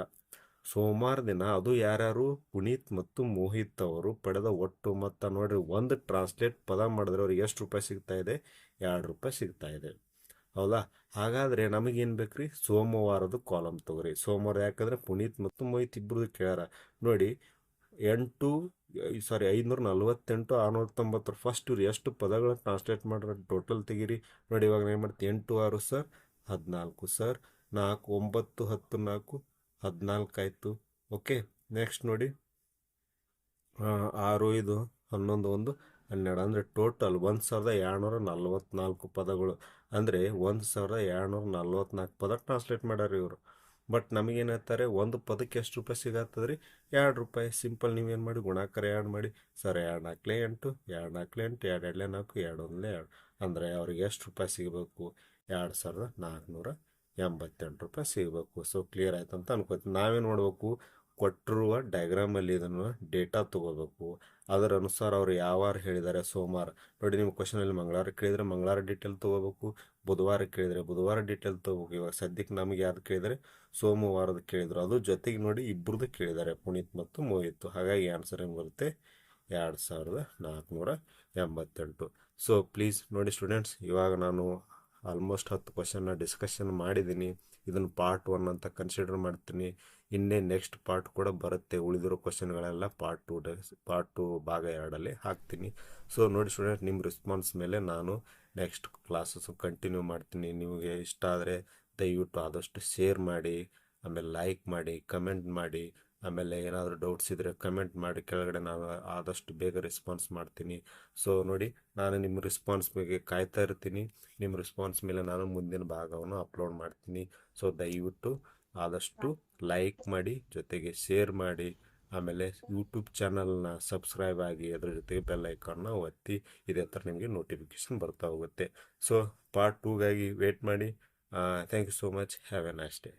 ಸೋಮವಾರ ದಿನ ಅದು ಯಾರ್ಯಾರು ಪುನೀತ್ ಮತ್ತು ಮೋಹಿತ್ ಅವರು ಪಡೆದ ಒಟ್ಟು ಮೊತ್ತ ನೋಡಿರಿ, ಒಂದು ಟ್ರಾನ್ಸ್ಲೇಟ್ ಪದ ಮಾಡಿದ್ರೆ ಅವ್ರಿಗೆ ಎಷ್ಟು ರೂಪಾಯಿ ಸಿಗ್ತಾ ಇದೆ? ಎರಡು ರೂಪಾಯಿ ಸಿಗ್ತಾ ಇದೆ. ಹೌದಾ? ಹಾಗಾದರೆ ನಮಗೇನು ಬೇಕ್ರಿ? ಸೋಮವಾರದ ಕಾಲಮ್ ತಗೋರಿ. ಸೋಮವಾರ ಯಾಕಂದರೆ ಪುನೀತ್ ಮತ್ತು ಮೋಹಿತ್ ಇಬ್ಬರದು ಕೇಳ್ಯಾರ. ನೋಡಿ, ಎಂಟು ಸಾರಿ ಐನೂರ ನಲ್ವತ್ತೆಂಟು, ಆರುನೂರ ತೊಂಬತ್ತರ ಫಸ್ಟ್ ಇವ್ರು ಎಷ್ಟು ಪದಗಳನ್ನ ಟ್ರಾನ್ಸ್ಲೇಟ್ ಮಾಡ್ರೆ ಟೋಟಲ್ ತೆಗೀರಿ. ನೋಡಿ ಇವಾಗ ಏನು ಮಾಡ್ತೀವಿ ಎಂಟು, ಆರು ಸರ್ ಹದಿನಾಲ್ಕು ಸರ್ ನಾಲ್ಕು, ಒಂಬತ್ತು, ಹತ್ತು, ನಾಲ್ಕು ಹದಿನಾಲ್ಕು ಆಯಿತು. ಓಕೆ ನೆಕ್ಸ್ಟ್ ನೋಡಿ. ಆರು ಐದು ಹನ್ನೊಂದು, ಒಂದು, ಹನ್ನೆರಡು, ಅಂದರೆ ಟೋಟಲ್ ಒಂದು ಸಾವಿರದ ಎರಡುನೂರ ನಲ್ವತ್ನಾಲ್ಕು ಪದಗಳು. ಅಂದರೆ ಒಂದು ಸಾವಿರದ ಏಳ್ನೂರ ನಲ್ವತ್ನಾಲ್ಕು ಪದ ಟ್ರಾನ್ಸ್ಲೇಟ್ ಮಾಡ್ಯಾರ ಇವರು. ಬಟ್ ನಮಗೇನು ಹೇಳ್ತಾರೆ, ಒಂದು ಪದಕ್ಕೆ ಎಷ್ಟು ರೂಪಾಯಿ ಸಿಗತ್ತದ ರೀ ಎರಡು ರೂಪಾಯಿ. ಸಿಂಪಲ್ ನೀವೇನು ಮಾಡಿ, ಗುಣಾಕಾರ ಎರಡು ಮಾಡಿ. ಸರ್ ಎರಡು ನಾಲ್ಕಲೇ ಎಂಟು, ಎರಡು ನಾಲ್ಕಲೇ ಎಂಟು, ಎರಡು ಎರಡಲೇ ನಾಲ್ಕು, ಎರಡು ಒಂದಲೇ ಎರಡು. ಅಂದರೆ ಅವ್ರಿಗೆ ಎಷ್ಟು ರೂಪಾಯಿ ಸಿಗಬೇಕು? ಎರಡು ಸಾವಿರದ ನಾಲ್ಕುನೂರ ಎಂಬತ್ತೆಂಟು ರೂಪಾಯಿ ಸಿಗಬೇಕು. ಸೊ ಕ್ಲಿಯರ್ ಆಯ್ತು ಅಂತ ಅನ್ಕೋತೀನಿ. ನಾವೇನು ಮಾಡಬೇಕು? ಕೊಟ್ಟಿರುವ ಡಯಾಗ್ರಾಮಲ್ಲಿ ಇದನ್ನು ಡೇಟಾ ತೊಗೋಬೇಕು. ಅದರ ಅನುಸಾರ ಅವರು ಯಾವಾರ ಹೇಳಿದ್ದಾರೆ? ಸೋಮವಾರ. ನೋಡಿ ನಿಮ್ಮ ಕ್ವಶನಲ್ಲಿ ಮಂಗಳವಾರ ಕೇಳಿದರೆ ಮಂಗಳವಾರ ಡೀಟೇಲ್ ತಗೋಬೇಕು. ಬುಧವಾರ ಕೇಳಿದರೆ ಬುಧವಾರ ಡೀಟೇಲ್ ತೊಗೋಬೇಕು. ಇವಾಗ ಸದ್ಯಕ್ಕೆ ನಮಗೆ ಯಾರು ಕೇಳಿದರೆ ಸೋಮವಾರದ ಕೇಳಿದರು. ಅದು ಜೊತೆಗೆ ನೋಡಿ ಇಬ್ಬರದ್ದು ಕೇಳಿದ್ದಾರೆ. ಪುನೀತ್ ಮತ್ತು ಮೋಹಿತ್. ಹಾಗಾಗಿ ಆನ್ಸರ್ ಏನು ಬರುತ್ತೆ? ಎರಡು ಸಾವಿರದ ನಾಲ್ಕುನೂರ ಎಂಬತ್ತೆಂಟು. ಸೊ ಪ್ಲೀಸ್ ನೋಡಿ ಸ್ಟೂಡೆಂಟ್ಸ್ ಇವಾಗ ನಾನು ಆಲ್ಮೋಸ್ಟ್ ಹತ್ತು ಕ್ವಶನ್ನ ಡಿಸ್ಕಷನ್ ಮಾಡಿದ್ದೀನಿ ಇದನ್ನು ಪಾರ್ಟ್ ಒನ್ ಅಂತ ಕನ್ಸಿಡರ್ ಮಾಡ್ತೀನಿ. ಇನ್ನೇ ನೆಕ್ಸ್ಟ್ ಪಾರ್ಟ್ ಕೂಡ ಬರುತ್ತೆ. ಉಳಿದಿರೋ ಕ್ವಶನ್ಗಳೆಲ್ಲ ಪಾರ್ಟ್ ಟು ಪಾರ್ಟ್ ಟು ಭಾಗ ಎರಡಲ್ಲಿ ಹಾಕ್ತೀನಿ. ಸೊ ನೋಡಿ ಸ್ಟೂಡೆಂಟ್ ನಿಮ್ಮ ರೆಸ್ಪಾನ್ಸ್ ಮೇಲೆ ನಾನು ನೆಕ್ಸ್ಟ್ ಕ್ಲಾಸಸ್ಸು ಕಂಟಿನ್ಯೂ ಮಾಡ್ತೀನಿ. ನಿಮಗೆ ಇಷ್ಟ ಆದರೆ ದಯವಿಟ್ಟು ಆದಷ್ಟು ಶೇರ್ ಮಾಡಿ, ಆಮೇಲೆ ಲೈಕ್ ಮಾಡಿ ಕಮೆಂಟ್ ಮಾಡಿ. ಆಮೇಲೆ ಏನಾದರೂ ಡೌಟ್ಸ್ ಇದ್ದರೆ ಕಮೆಂಟ್ ಮಾಡಿ, ಕೆಳಗಡೆ ನಾನು ಆದಷ್ಟು ಬೇಗ ರೆಸ್ಪಾನ್ಸ್ ಮಾಡ್ತೀನಿ. ಸೊ ನೋಡಿ, ನಾನು ನಿಮ್ಮ ರೆಸ್ಪಾನ್ಸ್ ಬಗ್ಗೆ ಕಾಯ್ತಾ ಇರ್ತೀನಿ. ನಿಮ್ಮ ರೆಸ್ಪಾನ್ಸ್ ಮೇಲೆ ನಾನು ಮುಂದಿನ ಭಾಗವನ್ನು ಅಪ್ಲೋಡ್ ಮಾಡ್ತೀನಿ. ಸೊ ದಯವಿಟ್ಟು ಆದಷ್ಟು ಲೈಕ್ ಮಾಡಿ, ಜೊತೆಗೆ ಶೇರ್ ಮಾಡಿ. ಆಮೇಲೆ ಯೂಟ್ಯೂಬ್ ಚಾನಲ್ನ ಸಬ್ಸ್ಕ್ರೈಬ್ ಆಗಿ ಅದರ ಜೊತೆಗೆ ಬೆಲ್ ಐಕಾನ್ನ ಒತ್ತಿ. ಇದೇ ಥರ ನಿಮಗೆ ನೋಟಿಫಿಕೇಶನ್ ಬರ್ತಾ ಹೋಗುತ್ತೆ. ಸೊ ಪಾರ್ಟ್ ಟೂಗಾಗಿ ವೇಟ್ ಮಾಡಿ. Thank you so much have a nice day